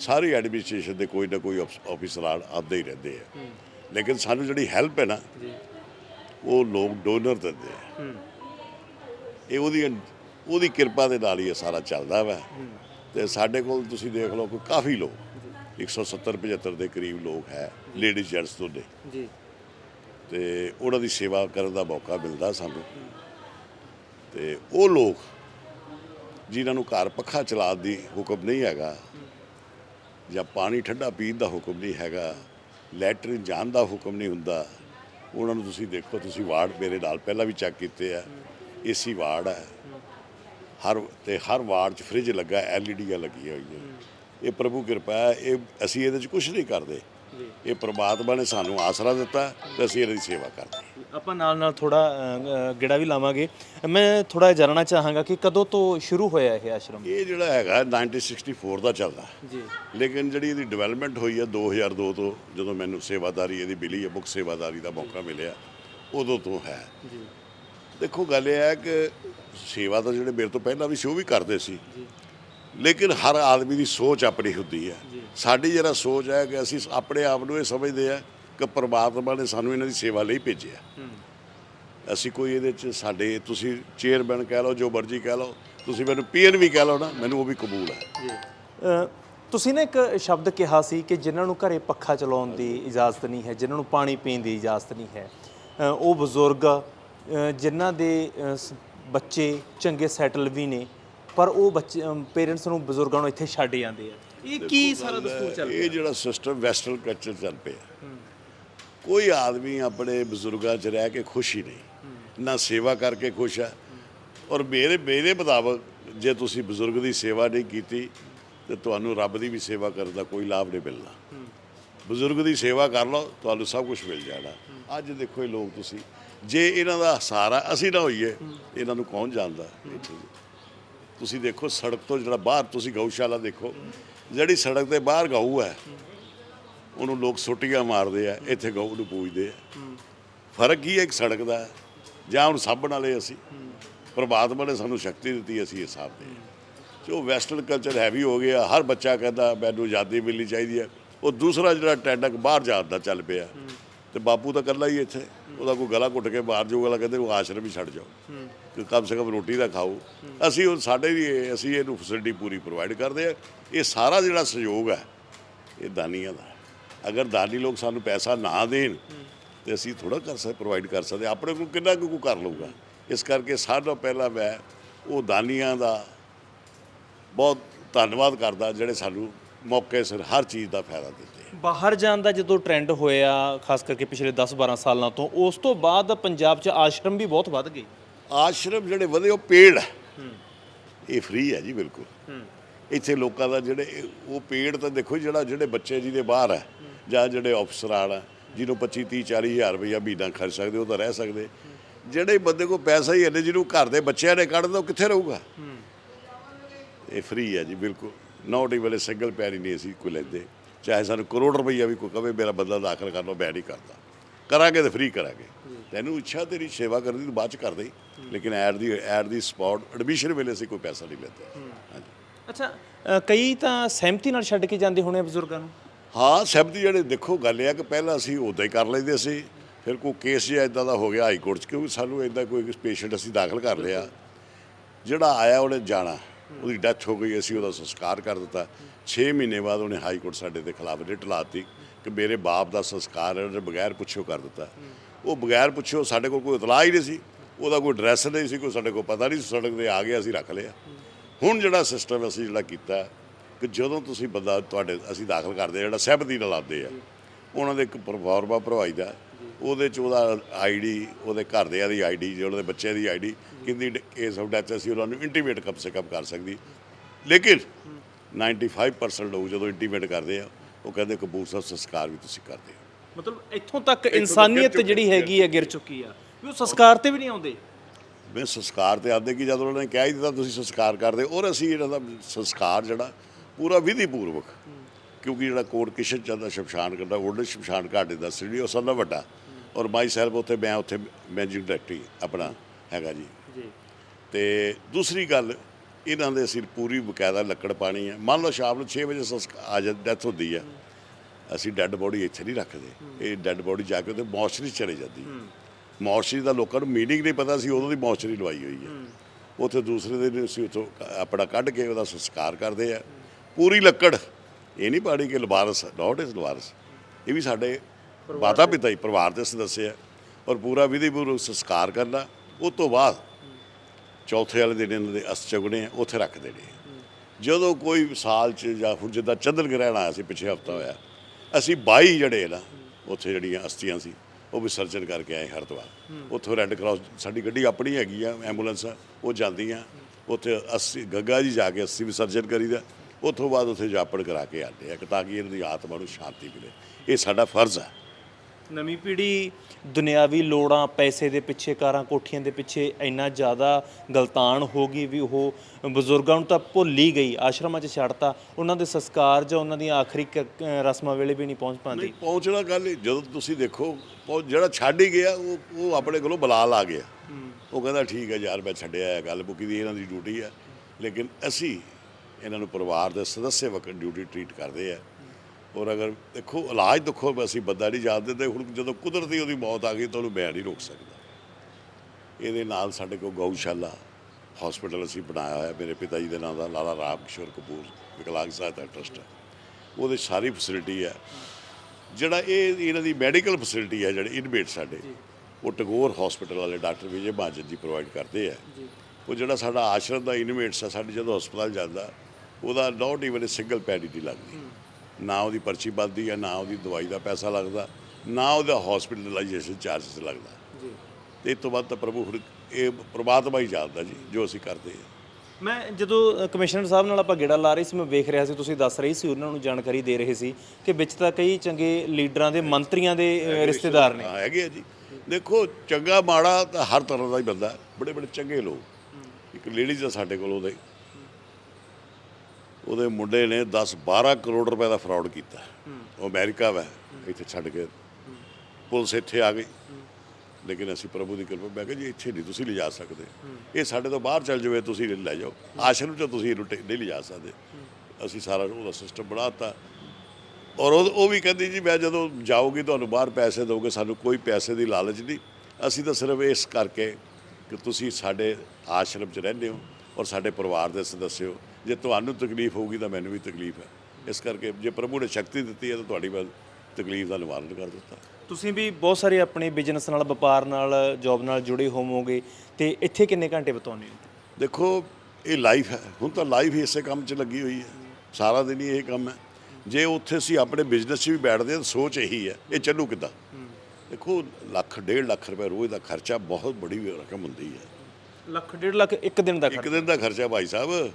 ਸਾਰੀ ਐਡਮਿਨਿਸਟ੍ਰੇਸ਼ਨ ਦੇ ਕੋਈ ਨਾ ਕੋਈ ਆਫਿਸਰ ਆਉਂਦੇ ਹੀ ਰਹਿੰਦੇ ਆ। ਲੇਕਿਨ ਸਾਨੂੰ ਜਿਹੜੀ ਹੈਲਪ ਹੈ ਨਾ ਉਹ ਲੋਕ ਡੋਨਰ ਦਿੰਦੇ ਆ। ਇਹ ਉਹਦੀ ਉਹਦੀ ਕਿਰਪਾ ਦੇ ਨਾਲ ਹੀ ਇਹ ਸਾਰਾ ਚੱਲਦਾ ਵਾ। ਤੇ ਸਾਡੇ ਕੋਲ ਤੁਸੀਂ ਦੇਖ ਲਓ ਕੋਈ ਕਾਫੀ ਲੋਕ 170 75 ਦੇ ਕਰੀਬ ਲੋਕ ਹੈ ਲੇਡੀਜ਼ ਜੈਂਟਸ ਦੋਨੇ। ਜੀ। ਤੇ ਉਹਨਾਂ ਦੀ ਸੇਵਾ ਕਰਨ ਦਾ ਮੌਕਾ ਮਿਲਦਾ ਸਾਨੂੰ। ਤੇ ਉਹ ਲੋਕ ਜਿਨ੍ਹਾਂ ਨੂੰ ਘਰ ਪੱਖਾ ਚਲਾਉਣ ਦੀ ਹੁਕਮ ਨਹੀਂ ਹੈਗਾ ਜਾਂ ਪਾਣੀ ਠੰਡਾ ਪੀਣ ਦਾ ਹੁਕਮ ਨਹੀਂ ਹੈਗਾ ਲੈਟਰਿਨ ਜਾਣ ਦਾ ਹੁਕਮ ਨਹੀਂ ਹੁੰਦਾ ਉਹਨਾਂ ਨੂੰ ਤੁਸੀਂ ਦੇਖੋ ਤੁਸੀਂ ਵਾਰਡ ਮੇਰੇ ਨਾਲ ਪਹਿਲਾਂ ਵੀ ਚੈੱਕ ਕੀਤੇ ਆ। ਏਸੀ ਵਾਰਡ ਹੈ ਹਰ ਤੇ ਹਰ ਵਾਰਡ 'ਚ ਫ੍ਰਿਜ ਲੱਗਾ ਐਲਈਡੀਆਂ ਲੱਗੀਆਂ ਹੋਈਆਂ। ਇਹ ਪ੍ਰਭੂ ਕਿਰਪਾ ਹੈ ਇਹ ਅਸੀਂ ਇਹਦੇ 'ਚ ਕੁਝ ਨਹੀਂ ਕਰਦੇ। ਇਹ ਪ੍ਰਮਾਤਮਾ ਨੇ ਸਾਨੂੰ ਆਸਰਾ ਦਿੱਤਾ ਤੇ ਅਸੀਂ ਇਹਦੀ ਸੇਵਾ ਕਰਦੇ। ਆਪਾਂ ਨਾਲ ਨਾਲ ਥੋੜਾ ਗਿੜਾ ਵੀ ਲਾਵਾਂਗੇ। ਮੈਂ ਥੋੜਾ ਜਾਣਨਾ ਚਾਹਾਂਗਾ ਕਿ ਕਦੋਂ ਤੋਂ ਸ਼ੁਰੂ ਹੋਇਆ ਇਹ ਆਸ਼ਰਮ? ਇਹ ਜਿਹੜਾ ਹੈਗਾ 1964 ਦਾ ਚੱਲਦਾ। ਜੀ। ਲੇਕਿਨ ਜਿਹੜੀ ਇਹਦੀ ਡਿਵੈਲਪਮੈਂਟ ਹੋਈ ਹੈ 2002 ਤੋਂ ਜਦੋਂ ਮੈਨੂੰ ਸੇਵਾਦਾਰੀ ਇਹਦੀ ਮਿਲੀ ਹੈ ਮੁੱਖ ਸੇਵਾਦਾਰੀ ਦਾ ਮੌਕਾ ਮਿਲਿਆ ਉਦੋਂ ਤੋਂ ਹੈ। ਜੀ। ਦੇਖੋ ਗੱਲ ਇਹ ਹੈ ਕਿ ਸੇਵਾ ਤਾਂ ਜਿਹੜੇ ਮੇਰੇ ਤੋਂ ਪਹਿਲਾਂ ਵੀ ਸੀ ਵੀ ਕਰਦੇ ਸੀ। ਲੇਕਿਨ ਹਰ ਆਦਮੀ ਦੀ ਸੋਚ ਆਪਣੀ ਹੁੰਦੀ ਹੈ। ਸਾਡੀ ਜਿਹੜਾ ਸੋਚ ਹੈ ਕਿ ਅਸੀਂ ਆਪਣੇ ਆਪ ਨੂੰ ਇਹ ਸਮਝਦੇ ਆ ਕਿ ਪ੍ਰਮਾਤਮਾ ਨੇ ਸਾਨੂੰ ਇਹਨਾਂ ਦੀ ਸੇਵਾ ਲਈ ਭੇਜਿਆ। ਅਸੀਂ ਕੋਈ ਇਹਦੇ 'ਚ ਸਾਡੇ ਤੁਸੀਂ ਚੇਅਰਮੈਨ ਕਹਿ ਲਓ ਜੋ ਮਰਜ਼ੀ ਕਹਿ ਲਓ ਤੁਸੀਂ ਮੈਨੂੰ ਪੀਐਨ ਵੀ ਕਹਿ ਲਓ ਨਾ ਮੈਨੂੰ ਉਹ ਵੀ ਕਬੂਲ ਹੈ। ਜੀ। ਅ, ਤੁਸੀਂ ਨੇ ਇੱਕ ਸ਼ਬਦ ਕਿਹਾ ਸੀ ਕਿ ਜਿਨ੍ਹਾਂ ਨੂੰ ਘਰੇ ਪੱਖਾ ਚਲਾਉਣ ਦੀ ਇਜਾਜ਼ਤ ਨਹੀਂ ਹੈ ਜਿਨ੍ਹਾਂ ਨੂੰ ਪਾਣੀ ਪੀਣ ਦੀ ਇਜਾਜ਼ਤ ਨਹੀਂ ਹੈ ਉਹ ਬਜ਼ੁਰਗ ਜਿਨ੍ਹਾਂ ਦੇ ਬੱਚੇ ਚੰਗੇ ਸੈਟਲ ਵੀ ਨੇ ਪਰ ਉਹ ਬੱਚੇ ਪੇਰੈਂਟਸ ਨੂੰ ਬਜ਼ੁਰਗਾਂ ਨੂੰ ਇੱਥੇ ਛੱਡ ਜਾਂਦੇ ਆ। ਇਹ ਕੀ ਸਾਰਾ ਦਸਤੂਰ ਚੱਲ ਇਹ ਜਿਹੜਾ ਸਿਸਟਮ ਵੈਸਟਰਨ ਕਲਚਰ ਚੱਲ ਪਿਆ। ਕੋਈ ਆਦਮੀ ਆਪਣੇ ਬਜ਼ੁਰਗਾਂ 'ਚ ਰਹਿ ਕੇ ਖੁਸ਼ ਹੀ ਨਹੀਂ। ਨਾ ਸੇਵਾ ਕਰਕੇ ਖੁਸ਼ ਹੈ ਔਰ ਮੇਰੇ ਮੇਰੇ ਮੁਤਾਬਕ ਜੇ ਤੁਸੀਂ ਬਜ਼ੁਰਗ ਦੀ ਸੇਵਾ ਨਹੀਂ ਕੀਤੀ, ਤੇ ਤੁਹਾਨੂੰ ਰੱਬ ਦੀ ਵੀ ਸੇਵਾ ਕਰਨ ਦਾ ਕੋਈ ਲਾਭ ਨਹੀਂ ਮਿਲਣਾ। ਬਜ਼ੁਰਗ ਦੀ ਸੇਵਾ ਕਰ ਲਓ, ਤੁਹਾਨੂੰ ਸਭ ਕੁਝ ਮਿਲ ਜਾਣਾ। ਅੱਜ ਦੇਖੋ ਇਹ ਲੋਕ ਤੁਸੀਂ, ਜੇ ਇਹਨਾਂ ਦਾ ਸਹਾਰਾ ਅਸੀਂ ਨਾ ਹੋਈਏ, ਇਹਨਾਂ ਨੂੰ ਕੌਣ ਜਾਣਦਾ? ਤੁਸੀਂ ਦੇਖੋ ਸੜਕ ਤੋਂ ਜਿਹੜਾ ਬਾਹਰ, ਤੁਸੀਂ ਗਊਸ਼ਾਲਾ ਦੇਖੋ, ਜਿਹੜੀ ਸੜਕ ਤੇ ਬਾਹਰ ਗਊ ਹੈ ਉਹਨੂੰ ਲੋਕ ਸੁੱਟੀਆਂ ਮਾਰਦੇ ਆ, ਇੱਥੇ ਗਊ ਨੂੰ ਪੂਜਦੇ ਆ। ਫ਼ਰਕ ਕੀ ਹੈ? ਇੱਕ ਸੜਕ ਦਾ ਜਾਂ ਹੁਣ ਸਾਂਭਣ ਵਾਲੇ ਅਸੀਂ ਪ੍ਰਮਾਤਮਾ ਨੇ ਸਾਨੂੰ ਸ਼ਕਤੀ ਦਿੱਤੀ ਅਸੀਂ ਇਹ ਸਾਂਭਦੇ ਹਾਂ ਜੋ ਵੈਸਟਰਨ ਕਲਚਰ ਹੈਵੀ ਹੋ ਗਿਆ, ਹਰ ਬੱਚਾ ਕਹਿੰਦਾ ਮੈਨੂੰ ਆਜ਼ਾਦੀ ਮਿਲਣੀ ਚਾਹੀਦੀ ਹੈ। ਉਹ ਦੂਸਰਾ ਜਿਹੜਾ ਟੈਂਡਕ ਬਾਹਰ ਜਾਣ ਦਾ ਚੱਲ ਪਿਆ। ਤੇ ਬਾਪੂ ਤਾਂ ਇਕੱਲਾ ਹੀ ਇੱਥੇ, ਉਹਦਾ ਕੋਈ ਗਲਾ ਘੁੱਟ ਕੇ ਬਾਹਰ ਜੋ ਗਲਾ ਕਹਿੰਦੇ ਉਹ ਆਸ਼ਰਮ ਹੀ ਛੱਡ ਜਾਓ। ਕਿ ਕਮ ਸੇ ਕਮ ਰੋਟੀ ਤਾਂ ਖਾਓ। ਅਸੀਂ ਉਹ ਸਾਡੇ ਵੀ ਅਸੀਂ ਇਹਨੂੰ ਫੈਸਿਲਿਟੀ ਪੂਰੀ ਪ੍ਰੋਵਾਈਡ ਕਰਦੇ ਆ। ਇਹ ਸਾਰਾ ਜਿਹੜਾ ਸਹਿਯੋਗ ਹੈ, ਇਹ ਦਾਨੀਆਂ ਦਾ ਅਗਰ ਦਾਨੀ ਲੋਕ ਸਾਨੂੰ ਪੈਸਾ ਨਾ ਦੇਣ ਤੇ ਅਸੀਂ ਥੋੜਾ ਕਰ ਸਕਦੇ ਪ੍ਰੋਵਾਈਡ ਕਰ ਸਕਦੇ ਆਪਣੇ ਕੋਲ ਕਿੰਨਾ ਕੁ ਕਰ ਲਊਗਾ? ਇਸ ਕਰਕੇ ਤੋਂ ਪਹਿਲਾਂ ਮੈਂ ਉਹ ਦਾਨੀਆਂ ਦਾ ਬਹੁਤ ਧੰਨਵਾਦ ਕਰਦਾ ਜਿਹੜੇ ਸਾਨੂੰ ਮੌਕੇ ਸਿਰ ਹਰ ਚੀਜ਼ ਦਾ ਫਾਇਦਾ ਦਿੰਦੇ ਬਾਹਰ ਜਾਣ ਦਾ ਜਦੋਂ ਟ੍ਰੈਂਡ ਹੋਇਆ ਖਾਸ ਕਰਕੇ ਪਿਛਲੇ 10-12 ਸਾਲਾਂ ਤੋਂ ਉਸ ਤੋਂ ਬਾਅਦ ਪੰਜਾਬ 'ਚ ਆਸ਼ਰਮ ਵੀ ਬਹੁਤ ਵੱਧ ਗਏ। ਆਸ਼ਰਮ ਜਿਹੜੇ ਵਧੇ ਉਹ ਪੇੜ ਹੈ। ਇਹ ਫ੍ਰੀ ਹੈ ਜੀ ਬਿਲਕੁਲ। ਇੱਥੇ ਲੋਕਾਂ ਦਾ ਜਿਹੜੇ ਉਹ ਪੇੜ ਤਾਂ ਦੇਖੋ ਜਿਹੜਾ ਜਿਹੜੇ ਬੱਚੇ ਜਿਹਦੇ ਬਾਹਰ ਹੈ ਜਾਂ ਜਿਹੜੇ ਅਫਸਰਾਨ ਆ ਜਿਹਨੂੰ 25 30 40 ਹਜ਼ਾਰ ਰੁਪਇਆ ਮਹੀਨਾ ਖਰਚ ਸਕਦੇ, ਉਹ ਤਾਂ ਰਹਿ ਸਕਦੇ। ਜਿਹੜੇ ਬੰਦੇ ਕੋਲ ਪੈਸਾ ਹੀ ਹੈ ਜਿਹਨੂੰ ਘਰ ਦੇ ਬੱਚਿਆਂ ਨੇ ਕੱਢਦਾ ਉਹ ਕਿੱਥੇ ਰਹੂਗਾ? ਇਹ ਫ੍ਰੀ ਹੈ ਜੀ, ਬਿਲਕੁਲ। ਨੋਟ ਇਵਨ ਸਿੰਗਲ ਪੈਰੀ ਨਹੀਂ ਅਸੀਂ ਕੋਈ ਲੈਂਦੇ। ਚਾਹੇ ਸਾਨੂੰ ਕਰੋੜ ਰੁਪਈਆ ਵੀ ਕੋਈ ਕਵੇ, ਮੇਰਾ ਬੰਦਾ ਦਾਖਲ ਕਰ ਲਓ ਮੈਂ ਨਹੀਂ ਕਰਦਾ। ਕਰਾਂਗੇ ਤਾਂ ਫ੍ਰੀ ਕਰਾਂਗੇ। ਤੈਨੂੰ ਇੱਛਾ ਤੇਰੀ ਸੇਵਾ ਕਰਨ ਦੀ ਬਾਅਦ ਚ ਕਰ ਦੇ ਲੇਕਿਨ at the at the spot admission ਵੇਲੇ ਅਸੀਂ ਕੋਈ ਪੈਸਾ ਨਹੀਂ ਲੈਂਦੇ। ਹਾਂਜੀ ਅੱਛਾ ਕਈ ਤਾਂ ਸਹਿਮਤੀ ਨਾਲ ਛੱਡ ਕੇ ਜਾਂਦੇ ਹੋਣੇ ਬਜ਼ੁਰਗਾਂ ਨੂੰ। ਹਾਂ ਸ਼ਬਦ ਜਿਹੜੇ ਦੇਖੋ ਗੱਲ ਇਹ ਆ ਕਿ ਪਹਿਲਾਂ ਅਸੀਂ ਉਦਾਂ ਹੀ ਕਰ ਲੈਂਦੇ ਸੀ, ਫਿਰ ਕੋਈ ਕੇਸ ਜਿਹਾ ਇਦਾਂ ਦਾ ਹੋ ਗਿਆ ਹਾਈ ਕੋਰਟ 'ਚ, ਕਿਉਂਕਿ ਸਾਨੂੰ ਇਦਾਂ ਕੋਈ ਪੇਸ਼ੈਂਟ ਅਸੀਂ ਦਾਖਲ ਕਰ ਲਿਆ। ਜਿਹੜਾ ਆਇਆ ਉਹਨੇ ਜਾਣਾ, ਉਹਦੀ ਡੈਥ ਹੋ ਗਈ, ਅਸੀਂ ਉਹਦਾ ਸੰਸਕਾਰ ਕਰ ਦਿੱਤਾ। 6 ਮਹੀਨੇ ਬਾਅਦ ਉਹਨੇ ਹਾਈ ਕੋਰਟ ਸਾਡੇ ਦੇ ਖਿਲਾਫ ਰਿਟ ਲਾਤੀ ਕਿ ਮੇਰੇ ਬਾਪ ਦਾ ਸੰਸਕਾਰ ਉਹਨੇ ਬਗੈਰ ਪੁੱਛਿਓ ਕਰ ਦਿੱਤਾ। ਉਹ ਬਗੈਰ ਪੁੱਛਿਓ ਸਾਡੇ ਕੋਲ ਕੋਈ ਇਤਲਾਹ ਹੀ ਨਹੀਂ ਸੀ, ਉਹਦਾ ਕੋਈ ਐਡਰੈਸ ਨਹੀਂ ਸੀ, ਕੋਈ ਸਾਡੇ ਕੋਲ ਪਤਾ ਨਹੀਂ ਸੜਕ ਤੇ ਆ ਗਿਆ, ਅਸੀਂ ਰੱਖ ਲਿਆ। ਹੁਣ ਜਿਹੜਾ ਸਿਸਟਮ ਅਸੀਂ ਜਿਹੜਾ ਕੀਤਾ ਕਿ ਜਦੋਂ ਤੁਸੀਂ ਬੰਦਾ ਤੁਹਾਡੇ ਅਸੀਂ ਦਾਖਲ ਕਰਦੇ ਹਾਂ, ਜਿਹੜਾ ਸਹਿਮਤੀ ਨਾਲ ਆਉਂਦੇ ਆ ਉਹਨਾਂ ਦੇ ਇੱਕ ਪਰਫਾਰਮਾ ਪ੍ਰੋਵਾਈਦਾ ਉਹਦੇ ਚ ਉਹਦਾ ਆਈਡੀ ਉਹਦੇ ਘਰਦਿਆਂ ਦੀ ਆਈਡੀ ਜੇ ਉਹਨਾਂ ਦੇ ਬੱਚੇ ਦੀ ਆਈਡੀ ਕਿੰਦੀ ਕੇਸ ਆਫ ਡੈਥ ਅਸੀਂ ਉਹਨਾਂ ਨੂੰ ਇੰਟੀਮੇਟ ਕਮ ਸੇ ਕਮ ਕਰ ਸਕਦੀ। ਲੇਕਿਨ 95% ਲੋਕ ਜਦੋਂ ਇੰਟੀਮੇਟ ਕਰਦੇ ਆ ਉਹ ਕਹਿੰਦੇ ਕਬੂਲ ਸਾਹਿਬ ਸੰਸਕਾਰ ਵੀ ਤੁਸੀਂ ਕਰਦੇ ਹੋ। ਮਤਲਬ ਇੱਥੋਂ ਤੱਕ ਇਨਸਾਨੀਅਤ ਜਿਹੜੀ ਹੈਗੀ ਆ ਗਿਰ ਚੁੱਕੀ ਆ। ਵੀ ਉਹ ਸੰਸਕਾਰ ਤੇ ਵੀ ਨਹੀਂ ਆਉਂਦੇ। ਮੈਂ ਸੰਸਕਾਰ ਤੇ ਆਦੇ ਕਿ ਜਦੋਂ ਉਹਨਾਂ ਨੇ ਕਹਿ ਹੀ ਦਿੱਤਾ ਤੁਸੀਂ ਸੰਸਕਾਰ ਕਰਦੇ ਔਰ ਅਸੀਂ ਇਹਨਾਂ ਦਾ ਸੰਸਕਾਰ ਜਿਹੜਾ ਪੂਰਾ ਵਿਧੀ ਪੂਰਵਕ ਕਿਉਂਕਿ ਜਿਹੜਾ ਕੋਟ ਕਿਸ਼ਨ ਚੰਦਾ ਸ਼ਮਸ਼ਾਨ ਘਾਟ ਦਾ 올ਡ ਸ਼ਮਸ਼ਾਨ ਘਾਟ ਦਾ ਸਟੇਡੀ ਉਹ ਸਭ ਤੋਂ ਵੱਡਾ। ਔਰ ਮਾਈ ਸੈਲਫ ਉੱਥੇ ਮੈਂ ਉੱਥੇ ਮੈਨੇਜਿੰਗ ਡਾਇਰੈਕਟਰ ਆਪਣਾ ਹੈਗਾ ਜੀ। ਜੀ। ਤੇ ਦੂਸਰੀ ਗੱਲ ਇਹਨਾਂ ਦੇ ਅਸੀਂ ਪੂਰੀ ਬਕਾਇਦਾ ਲੱਕੜ ਪਾਣੀ ਹੈ ਮੰਨ ਲਓ ਸ਼ਾਮ ਨੂੰ 6 ਵਜੇ ਆ ਜਾ ਡੈਥ ਹੁੰਦੀ ਹੈ ਅਸੀਂ ਡੈੱਡ ਬੋਡੀ ਇੱਥੇ ਨਹੀਂ ਰੱਖਦੇ। ਇਹ ਡੈੱਡ ਬੋਡੀ ਜਾ ਕੇ ਉਹਦੇ ਮੌਸ਼ਰੀ ਚਲੇ ਜਾਂਦੀ ਮੌਸ਼ਰੀ ਦਾ ਲੋਕਾਂ ਨੂੰ ਮੀਨਿੰਗ ਨਹੀਂ ਪਤਾ ਸੀ ਉਦੋਂ ਦੀ ਮੌਸ਼ਰੀ ਲਵਾਈ ਹੋਈ ਹੈ। ਉੱਥੇ ਦੂਸਰੇ ਦਿਨ ਅਸੀਂ ਉੱਥੋਂ ਆਪਣਾ ਕੱਢ ਕੇ ਉਹਦਾ ਸੰਸਕਾਰ ਕਰਦੇ ਆ। ਪੂਰੀ ਲੱਕੜ। ਇਹ ਨਹੀਂ ਪਾੜੀ ਕਿ ਲਵਾਰਸ ਨਾਟ ਇਸ ਲਵਾਰਸ। ਇਹ ਵੀ ਸਾਡੇ ਮਾਤਾ ਪਿਤਾ ਹੀ ਪਰਿਵਾਰ ਦੇ ਸਦੱਸਿਆ ਔਰ ਪੂਰਾ ਵਿਧੀ ਪੂਰਵਕ ਸੰਸਕਾਰ ਕਰਨਾ ਉਸ ਤੋਂ ਬਾਅਦ ਚੌਥੇ ਵਾਲੇ ਦਿਨ ਇਹਨਾਂ ਦੇ ਅਸ ਚੁਗਣੇ ਆ ਉੱਥੇ ਰੱਖ ਦੇਣੇ। ਜਦੋਂ ਕੋਈ ਸਾਲ ਚ ਜਾਂ ਹੁਣ ਜਿੱਦਾਂ ਚੰਦਨ ਗ੍ਰਹਿਣ ਆਇਆ ਸੀ ਪਿਛੇ ਹਫਤਾ ਹੋਇਆ ਅਸੀਂ 22 ਜਿਹੜੇ ਨਾ ਉੱਥੇ ਜਿਹੜੀਆਂ ਅਸਥੀਆਂ ਸੀ ਉਹ ਵਿਸਰਜਨ ਕਰਕੇ ਆਏ ਹਰਿਦੁਆਰ। ਉੱਥੋਂ ਰੈੱਡ ਕਰਾਸ ਸਾਡੀ ਗੱਡੀ ਆਪਣੀ ਹੈਗੀ ਆ ਐਂਬੂਲੈਂਸ ਆ ਉਹ ਜਾਂਦੀਆਂ। ਉੱਥੇ 80 ਗੰਗਾ ਜੀ ਜਾ ਕੇ 80 ਵਿਸਰਜਨ ਕਰੀਦਾ। ਉੱਥੋਂ ਬਾਅਦ ਉੱਥੇ ਜਾਪਣ ਕਰਾ ਕੇ ਆਉਂਦੇ ਆ ਕਿ ਤਾਂ ਕਿ ਇਹਨਾਂ ਦੀ ਆਤਮਾ ਨੂੰ ਸ਼ਾਂਤੀ ਮਿਲੇ। ਇਹ ਸਾਡਾ ਫਰਜ਼ ਹੈ ਨਵੀਂ ਪੀੜ੍ਹੀ ਦੁਨਿਆਵੀ ਲੋੜਾਂ ਪੈਸੇ ਦੇ ਪਿੱਛੇ ਕਾਰਾਂ ਕੋਠੀਆਂ ਦੇ ਪਿੱਛੇ ਇੰਨਾ ਜ਼ਿਆਦਾ ਗਲਤਾਨ ਹੋ ਗਈ ਵੀ ਉਹ ਬਜ਼ੁਰਗਾਂ ਨੂੰ ਤਾਂ ਭੁੱਲ ਹੀ ਗਈ ਆਸ਼ਰਮਾਂ 'ਚ ਛੱਡਤਾ। ਉਹਨਾਂ ਦੇ ਸੰਸਕਾਰ ਜਾਂ ਉਹਨਾਂ ਦੀਆਂ ਆਖਰੀ ਰਸਮਾਂ ਵੇਲੇ ਵੀ ਨਹੀਂ ਪਹੁੰਚ ਪਾਉਂਦੀ। ਨਹੀਂ ਪਹੁੰਚਣਾ ਗੱਲ ਜਦੋਂ ਤੁਸੀਂ ਦੇਖੋ ਜਿਹੜਾ ਛੱਡ ਹੀ ਗਿਆ ਉਹ ਉਹ ਆਪਣੇ ਕੋਲੋਂ ਬਲਾਲ ਆ ਗਿਆ। ਉਹ ਕਹਿੰਦਾ ਠੀਕ ਹੈ ਯਾਰ ਮੈਂ ਛੱਡਿਆ ਹੈ ਗੱਲ ਮੁੱਕੀ ਦੀ ਇਹਨਾਂ ਦੀ ਡਿਊਟੀ ਹੈ ਲੇਕਿਨ ਅਸੀਂ ਇਹਨਾਂ ਨੂੰ ਪਰਿਵਾਰ ਦੇ ਸਦੱਸਿਆ ਵਕਤ ਡਿਊਟੀ ਟਰੀਟ ਕਰਦੇ ਆ। ਔਰ ਅਗਰ ਦੇਖੋ ਇਲਾਜ ਦੇਖੋ ਅਸੀਂ ਬੰਦਾ ਨਹੀਂ ਜਾਣਦੇ ਤੇ ਹੁਣ ਜਦੋਂ ਕੁਦਰਤੀ ਉਹਦੀ ਮੌਤ ਆ ਗਈ ਤਾਂ ਉਹਨੂੰ ਮੈਂ ਨਹੀਂ ਰੋਕ ਸਕਦਾ। ਇਹਦੇ ਨਾਲ ਸਾਡੇ ਕੋਲ ਗਊਸ਼ਾਲਾ ਹਸਪੀਟਲ ਅਸੀਂ ਬਣਾਇਆ ਹੋਇਆ ਮੇਰੇ ਪਿਤਾ ਜੀ ਦੇ ਨਾਮ ਦਾ ਲਾਲਾ ਰਾਮ ਕਿਸ਼ੋਰ ਕਪੂਰ ਵਿਕਲਾਂਗ ਸਹਾਇਤਾ ਟਰਸਟ ਹੈ ਉਹਦੇ ਸਾਰੀ ਫੈਸਿਲਿਟੀ ਹੈ ਜਿਹੜਾ ਇਹ ਇਹਨਾਂ ਦੀ ਮੈਡੀਕਲ ਫੈਸਿਲਿਟੀ ਹੈ ਜਿਹੜੇ ਇਨਵੇਟ ਸਾਡੇ ਉਹ ਟਗੋਰ ਹਸਪੀਟਲ ਵਾਲੇ ਡਾਕਟਰ ਵਿਜੇ ਮਹਾਜਨ ਜੀ ਪ੍ਰੋਵਾਈਡ ਕਰਦੇ ਆ। ਉਹ ਜਿਹੜਾ ਸਾਡਾ ਆਸ਼ਰਮ ਦਾ ਇਨਵੇਟਸ ਆ ਸਾਡੇ ਜਦੋਂ ਹਸਪਤਾਲ ਜਾਂਦਾ ਉਹਦਾ ਨਾਟ ਈਵਨ ਸਿੰਗਲ ਪੈਡੀ ਨਹੀਂ ਲੱਗਦੀ। ਨਾ ਉਹਦੀ ਪਰਚੀ ਬਣਦੀ ਹੈ ਨਾ ਉਹਦੀ ਦਵਾਈ ਦਾ ਪੈਸਾ ਲੱਗਦਾ ਨਾ ਉਹਦਾ ਹਸਪੀਟਲਾਈਜੇਸ਼ਨ ਚਾਰਜਸ ਲੱਗਦਾ। ਜੀ। ਤੇ ਇਸ ਤੋਂ ਬਾਅਦ ਤਾਂ ਪ੍ਰਭੂ ਇਹ ਪ੍ਰਮਾਤਮਾ ਹੀ ਜਾਣਦਾ ਜੀ ਜੋ ਅਸੀਂ ਕਰਦੇ ਹਾਂ। ਮੈਂ ਜਦੋਂ ਅ, ਕਮਿਸ਼ਨਰ ਸਾਹਿਬ ਨਾਲ ਆਪਾਂ ਗੇੜਾ ਲਾ ਰਹੇ ਸੀ ਮੈਂ ਵੇਖ ਰਿਹਾ ਸੀ ਤੁਸੀਂ ਦੱਸ ਰਹੀ ਸੀ ਉਹਨਾਂ ਨੂੰ ਜਾਣਕਾਰੀ ਦੇ ਰਹੇ ਸੀ ਕਿ ਵਿੱਚ ਤਾਂ ਕਈ ਚੰਗੇ ਲੀਡਰਾਂ ਦੇ ਮੰਤਰੀਆਂ ਦੇ ਅ, ਰਿਸ਼ਤੇਦਾਰ ਨੇ। ਹੈਗੇ ਆ ਜੀ। ਦੇਖੋ ਚੰਗਾ ਮਾੜਾ ਤਾਂ ਹਰ ਤਰ੍ਹਾਂ ਦਾ ਹੀ ਬੰਦਾ ਬੜੇ ਬੜੇ ਚੰਗੇ ਲੋਕ। ਇੱਕ ਲੇਡੀਜ਼ ਆ ਸਾਡੇ ਕੋਲ ਉਹਦੇ। ਉਹਦੇ ਮੁੰਡੇ ਨੇ 10 12 ਕਰੋੜ ਰੁਪਏ ਦਾ ਫਰਾਡ ਕੀਤਾ। ਉਹ ਅਮਰੀਕਾ ਵਾ, ਇੱਥੇ ਛੱਡ ਕੇ ਪੁਲਿਸ ਇੱਥੇ ਆ ਗਈ। ਲੇਕਿਨ ਅਸੀਂ ਪ੍ਰਭੂ ਦੀ ਕਿਰਪਾ, ਮੈਂ ਕਿਹਾ ਜੀ ਇੱਥੇ ਨਹੀਂ, ਤੁਸੀਂ ਲਿਜਾ ਸਕਦੇ। ਇਹ ਸਾਡੇ ਤੋਂ ਬਾਹਰ ਚੱਲ ਜਾਵੇ, ਤੁਸੀਂ ਲੈ ਜਾਓ। ਆਸ਼ਰਮ ਚ ਤੁਸੀਂ ਇਹਨੂੰ ਨਹੀਂ ਲਿਜਾ ਸਕਦੇ। ਅਸੀਂ ਸਾਰਾ ਉਹਦਾ ਸਿਸਟਮ ਬਣਾਤਾ ਔਰ ਉਹ ਉਹ ਵੀ ਕਹਿੰਦੀ ਜੀ, ਮੈਂ ਜਦੋਂ ਜਾਓਗੀ ਤੁਹਾਨੂੰ ਬਾਹਰ ਪੈਸੇ ਦੋਗੇ ਸਾਨੂੰ ਕੋਈ ਪੈਸੇ ਦੀ ਲਾਲਚ ਨਹੀਂ। ਅਸੀਂ ਤਾਂ ਸਿਰਫ ਇਸ ਕਰਕੇ ਕਿ ਤੁਸੀਂ ਸਾਡੇ ਆਸ਼ਰਮ 'ਚ ਰਹਿੰਦੇ ਹੋ ਔਰ ਸਾਡੇ ਪਰਿਵਾਰ ਦੇ ਸਦੱਸਿਓ ਜੇ ਤੁਹਾਨੂੰ ਤਕਲੀਫ ਹੋਊਗੀ ਤਾਂ ਮੈਨੂੰ ਵੀ ਤਕਲੀਫ ਹੈ। ਇਸ ਕਰਕੇ ਜੇ ਪ੍ਰਭੂ ਨੇ ਸ਼ਕਤੀ ਦਿੱਤੀ ਹੈ ਤਾਂ ਤੁਹਾਡੀ ਬਸ ਤਕਲੀਫ ਦਾ ਨਿਵਾਰਨ ਕਰ ਦਿੱਤਾ। ਤੁਸੀਂ ਵੀ ਬਹੁਤ ਸਾਰੇ ਆਪਣੇ ਬਿਜ਼ਨਸ ਨਾਲ ਵਪਾਰ ਨਾਲ ਜੌਬ ਨਾਲ ਜੁੜੇ ਹੋਵੋਗੇ ਤੇ ਇੱਥੇ ਕਿੰਨੇ ਘੰਟੇ ਬਿਤਾਉਂਦੇ ਹੋ? ਦੇਖੋ ਇਹ ਲਾਈਫ ਹੈ। ਹੁਣ ਤਾਂ ਲਾਈਫ ਹੀ ਇਸੇ ਕੰਮ 'ਚ ਲੱਗੀ ਹੋਈ ਹੈ। ਸਾਰਾ ਦਿਨ ਹੀ ਇਹ ਕੰਮ ਹੈ। ਜੇ ਉੱਥੇ ਅਸੀਂ ਆਪਣੇ ਬਿਜ਼ਨਸ 'ਚ ਵੀ ਬੈਠਦੇ ਹਾਂ ਤਾਂ ਸੋਚ ਇਹੀ ਹੈ ਇਹ ਚੱਲੂ ਕਿੱਦਾਂ? ਦੇਖੋ ਲੱਖ ਡੇਢ ਲੱਖ ਰੁਪਏ ਰੋਜ਼ ਦਾ ਖਰਚਾ ਬਹੁਤ ਬੜੀ ਰਕਮ ਹੁੰਦੀ ਹੈ। ਲੱਖ ਡੇਢ ਲੱਖ ਇੱਕ ਦਿਨ ਦਾ ਇੱਕ ਦਿਨ ਦਾ ਖਰਚਾ ਭਾਈ ਸਾਹਿਬ।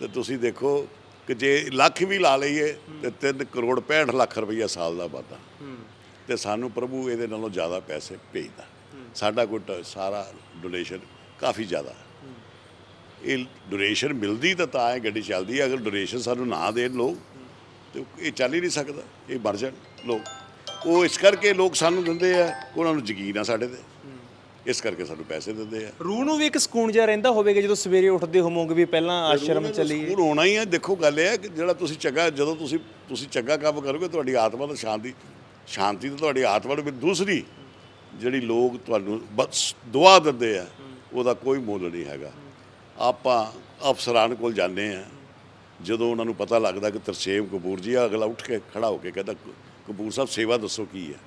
ਤੇ ਤੁਸੀਂ ਦੇਖੋ ਕਿ ਜੇ ਲੱਖ ਵੀ ਲਾ ਲਈਏ ਤੇ 3 ਕਰੋੜ 65 ਲੱਖ ਰੁਪਈਆ ਸਾਲ ਦਾ ਵਾਧਾ। ਤੇ ਸਾਨੂੰ ਪ੍ਰਭੂ ਇਹਦੇ ਨਾਲੋਂ ਜ਼ਿਆਦਾ ਪੈਸੇ ਭੇਜਦਾ। ਸਾਡਾ ਕੋਈ ਟ- ਸਾਰਾ ਡੋਨੇਸ਼ਨ ਕਾਫੀ ਜ਼ਿਆਦਾ। ਇਹ ਡੋਨੇਸ਼ਨ ਮਿਲਦੀ ਤਾਂ ਤਾਂ ਇਹ ਗੱਡੀ ਚੱਲਦੀ ਹੈ, ਅਗਰ ਡੋਨੇਸ਼ਨ ਸਾਨੂੰ ਨਾ ਦੇਣ ਲੋਕ, ਤੇ ਇਹ ਚੱਲ ਹੀ ਨਹੀਂ ਸਕਦਾ, ਇਹ ਮਰ ਜਾਣ ਲੋਕ। ਉਹ ਇਸ ਕਰਕੇ ਲੋਕ ਸਾਨੂੰ ਦਿੰਦੇ ਆ, ਉਹਨਾਂ ਨੂੰ ਯਕੀਨ ਆ ਸਾਡੇ ਤੇ। ਇਸ ਕਰਕੇ ਸਾਨੂੰ ਪੈਸੇ ਦਿੰਦੇ ਆ। ਰੂਹ ਨੂੰ ਵੀ ਇੱਕ ਸਕੂਨ ਜਿਹਾ ਰਹਿੰਦਾ ਹੋਵੇਗਾ ਜਦੋਂ ਸਵੇਰੇ ਉੱਠਦੇ ਹੋਵੋਗੇ ਵੀ ਪਹਿਲਾਂ ਆਸ਼ਰਮ ਚੱਲੀਏ। ਸਕੂਨ ਹੋਣਾ ਹੀ ਹੈ ਦੇਖੋ ਗੱਲ ਇਹ ਹੈ ਕਿ ਜਿਹੜਾ ਤੁਸੀਂ ਚੰਗਾ ਜਦੋਂ ਤੁਸੀਂ ਤੁਸੀਂ ਚੰਗਾ ਕੰਮ ਕਰੋਗੇ ਤੁਹਾਡੀ ਆਤਮਾ ਨੂੰ ਸ਼ਾਂਤੀ ਸ਼ਾਂਤੀ ਤਾਂ ਤੁਹਾਡੀ ਆਤਮਾ ਨੂੰ ਵੀ ਦੂਸਰੀ ਜਿਹੜੀ ਲੋਕ ਤੁਹਾਨੂੰ ਬਸ ਦੁਆ ਦਿੰਦੇ ਆ ਉਹਦਾ ਕੋਈ ਮੁੱਲ ਨਹੀਂ ਹੈਗਾ। ਆਪਾਂ ਅਫਸਰਾਨ ਕੋਲ ਜਾਂਦੇ ਆ। ਜਦੋਂ ਉਹਨਾਂ ਨੂੰ ਪਤਾ ਲੱਗਦਾ ਕਿ ਤਰਸੇਮ ਕਪੂਰ ਜੀ ਆ ਅਗਲਾ ਉੱਠ ਕੇ ਖੜਾ ਹੋ ਕੇ ਕਹਿੰਦਾ ਕਪੂਰ ਸਾਹਿਬ ਸੇਵਾ ਦੱਸੋ ਕੀ ਹੈ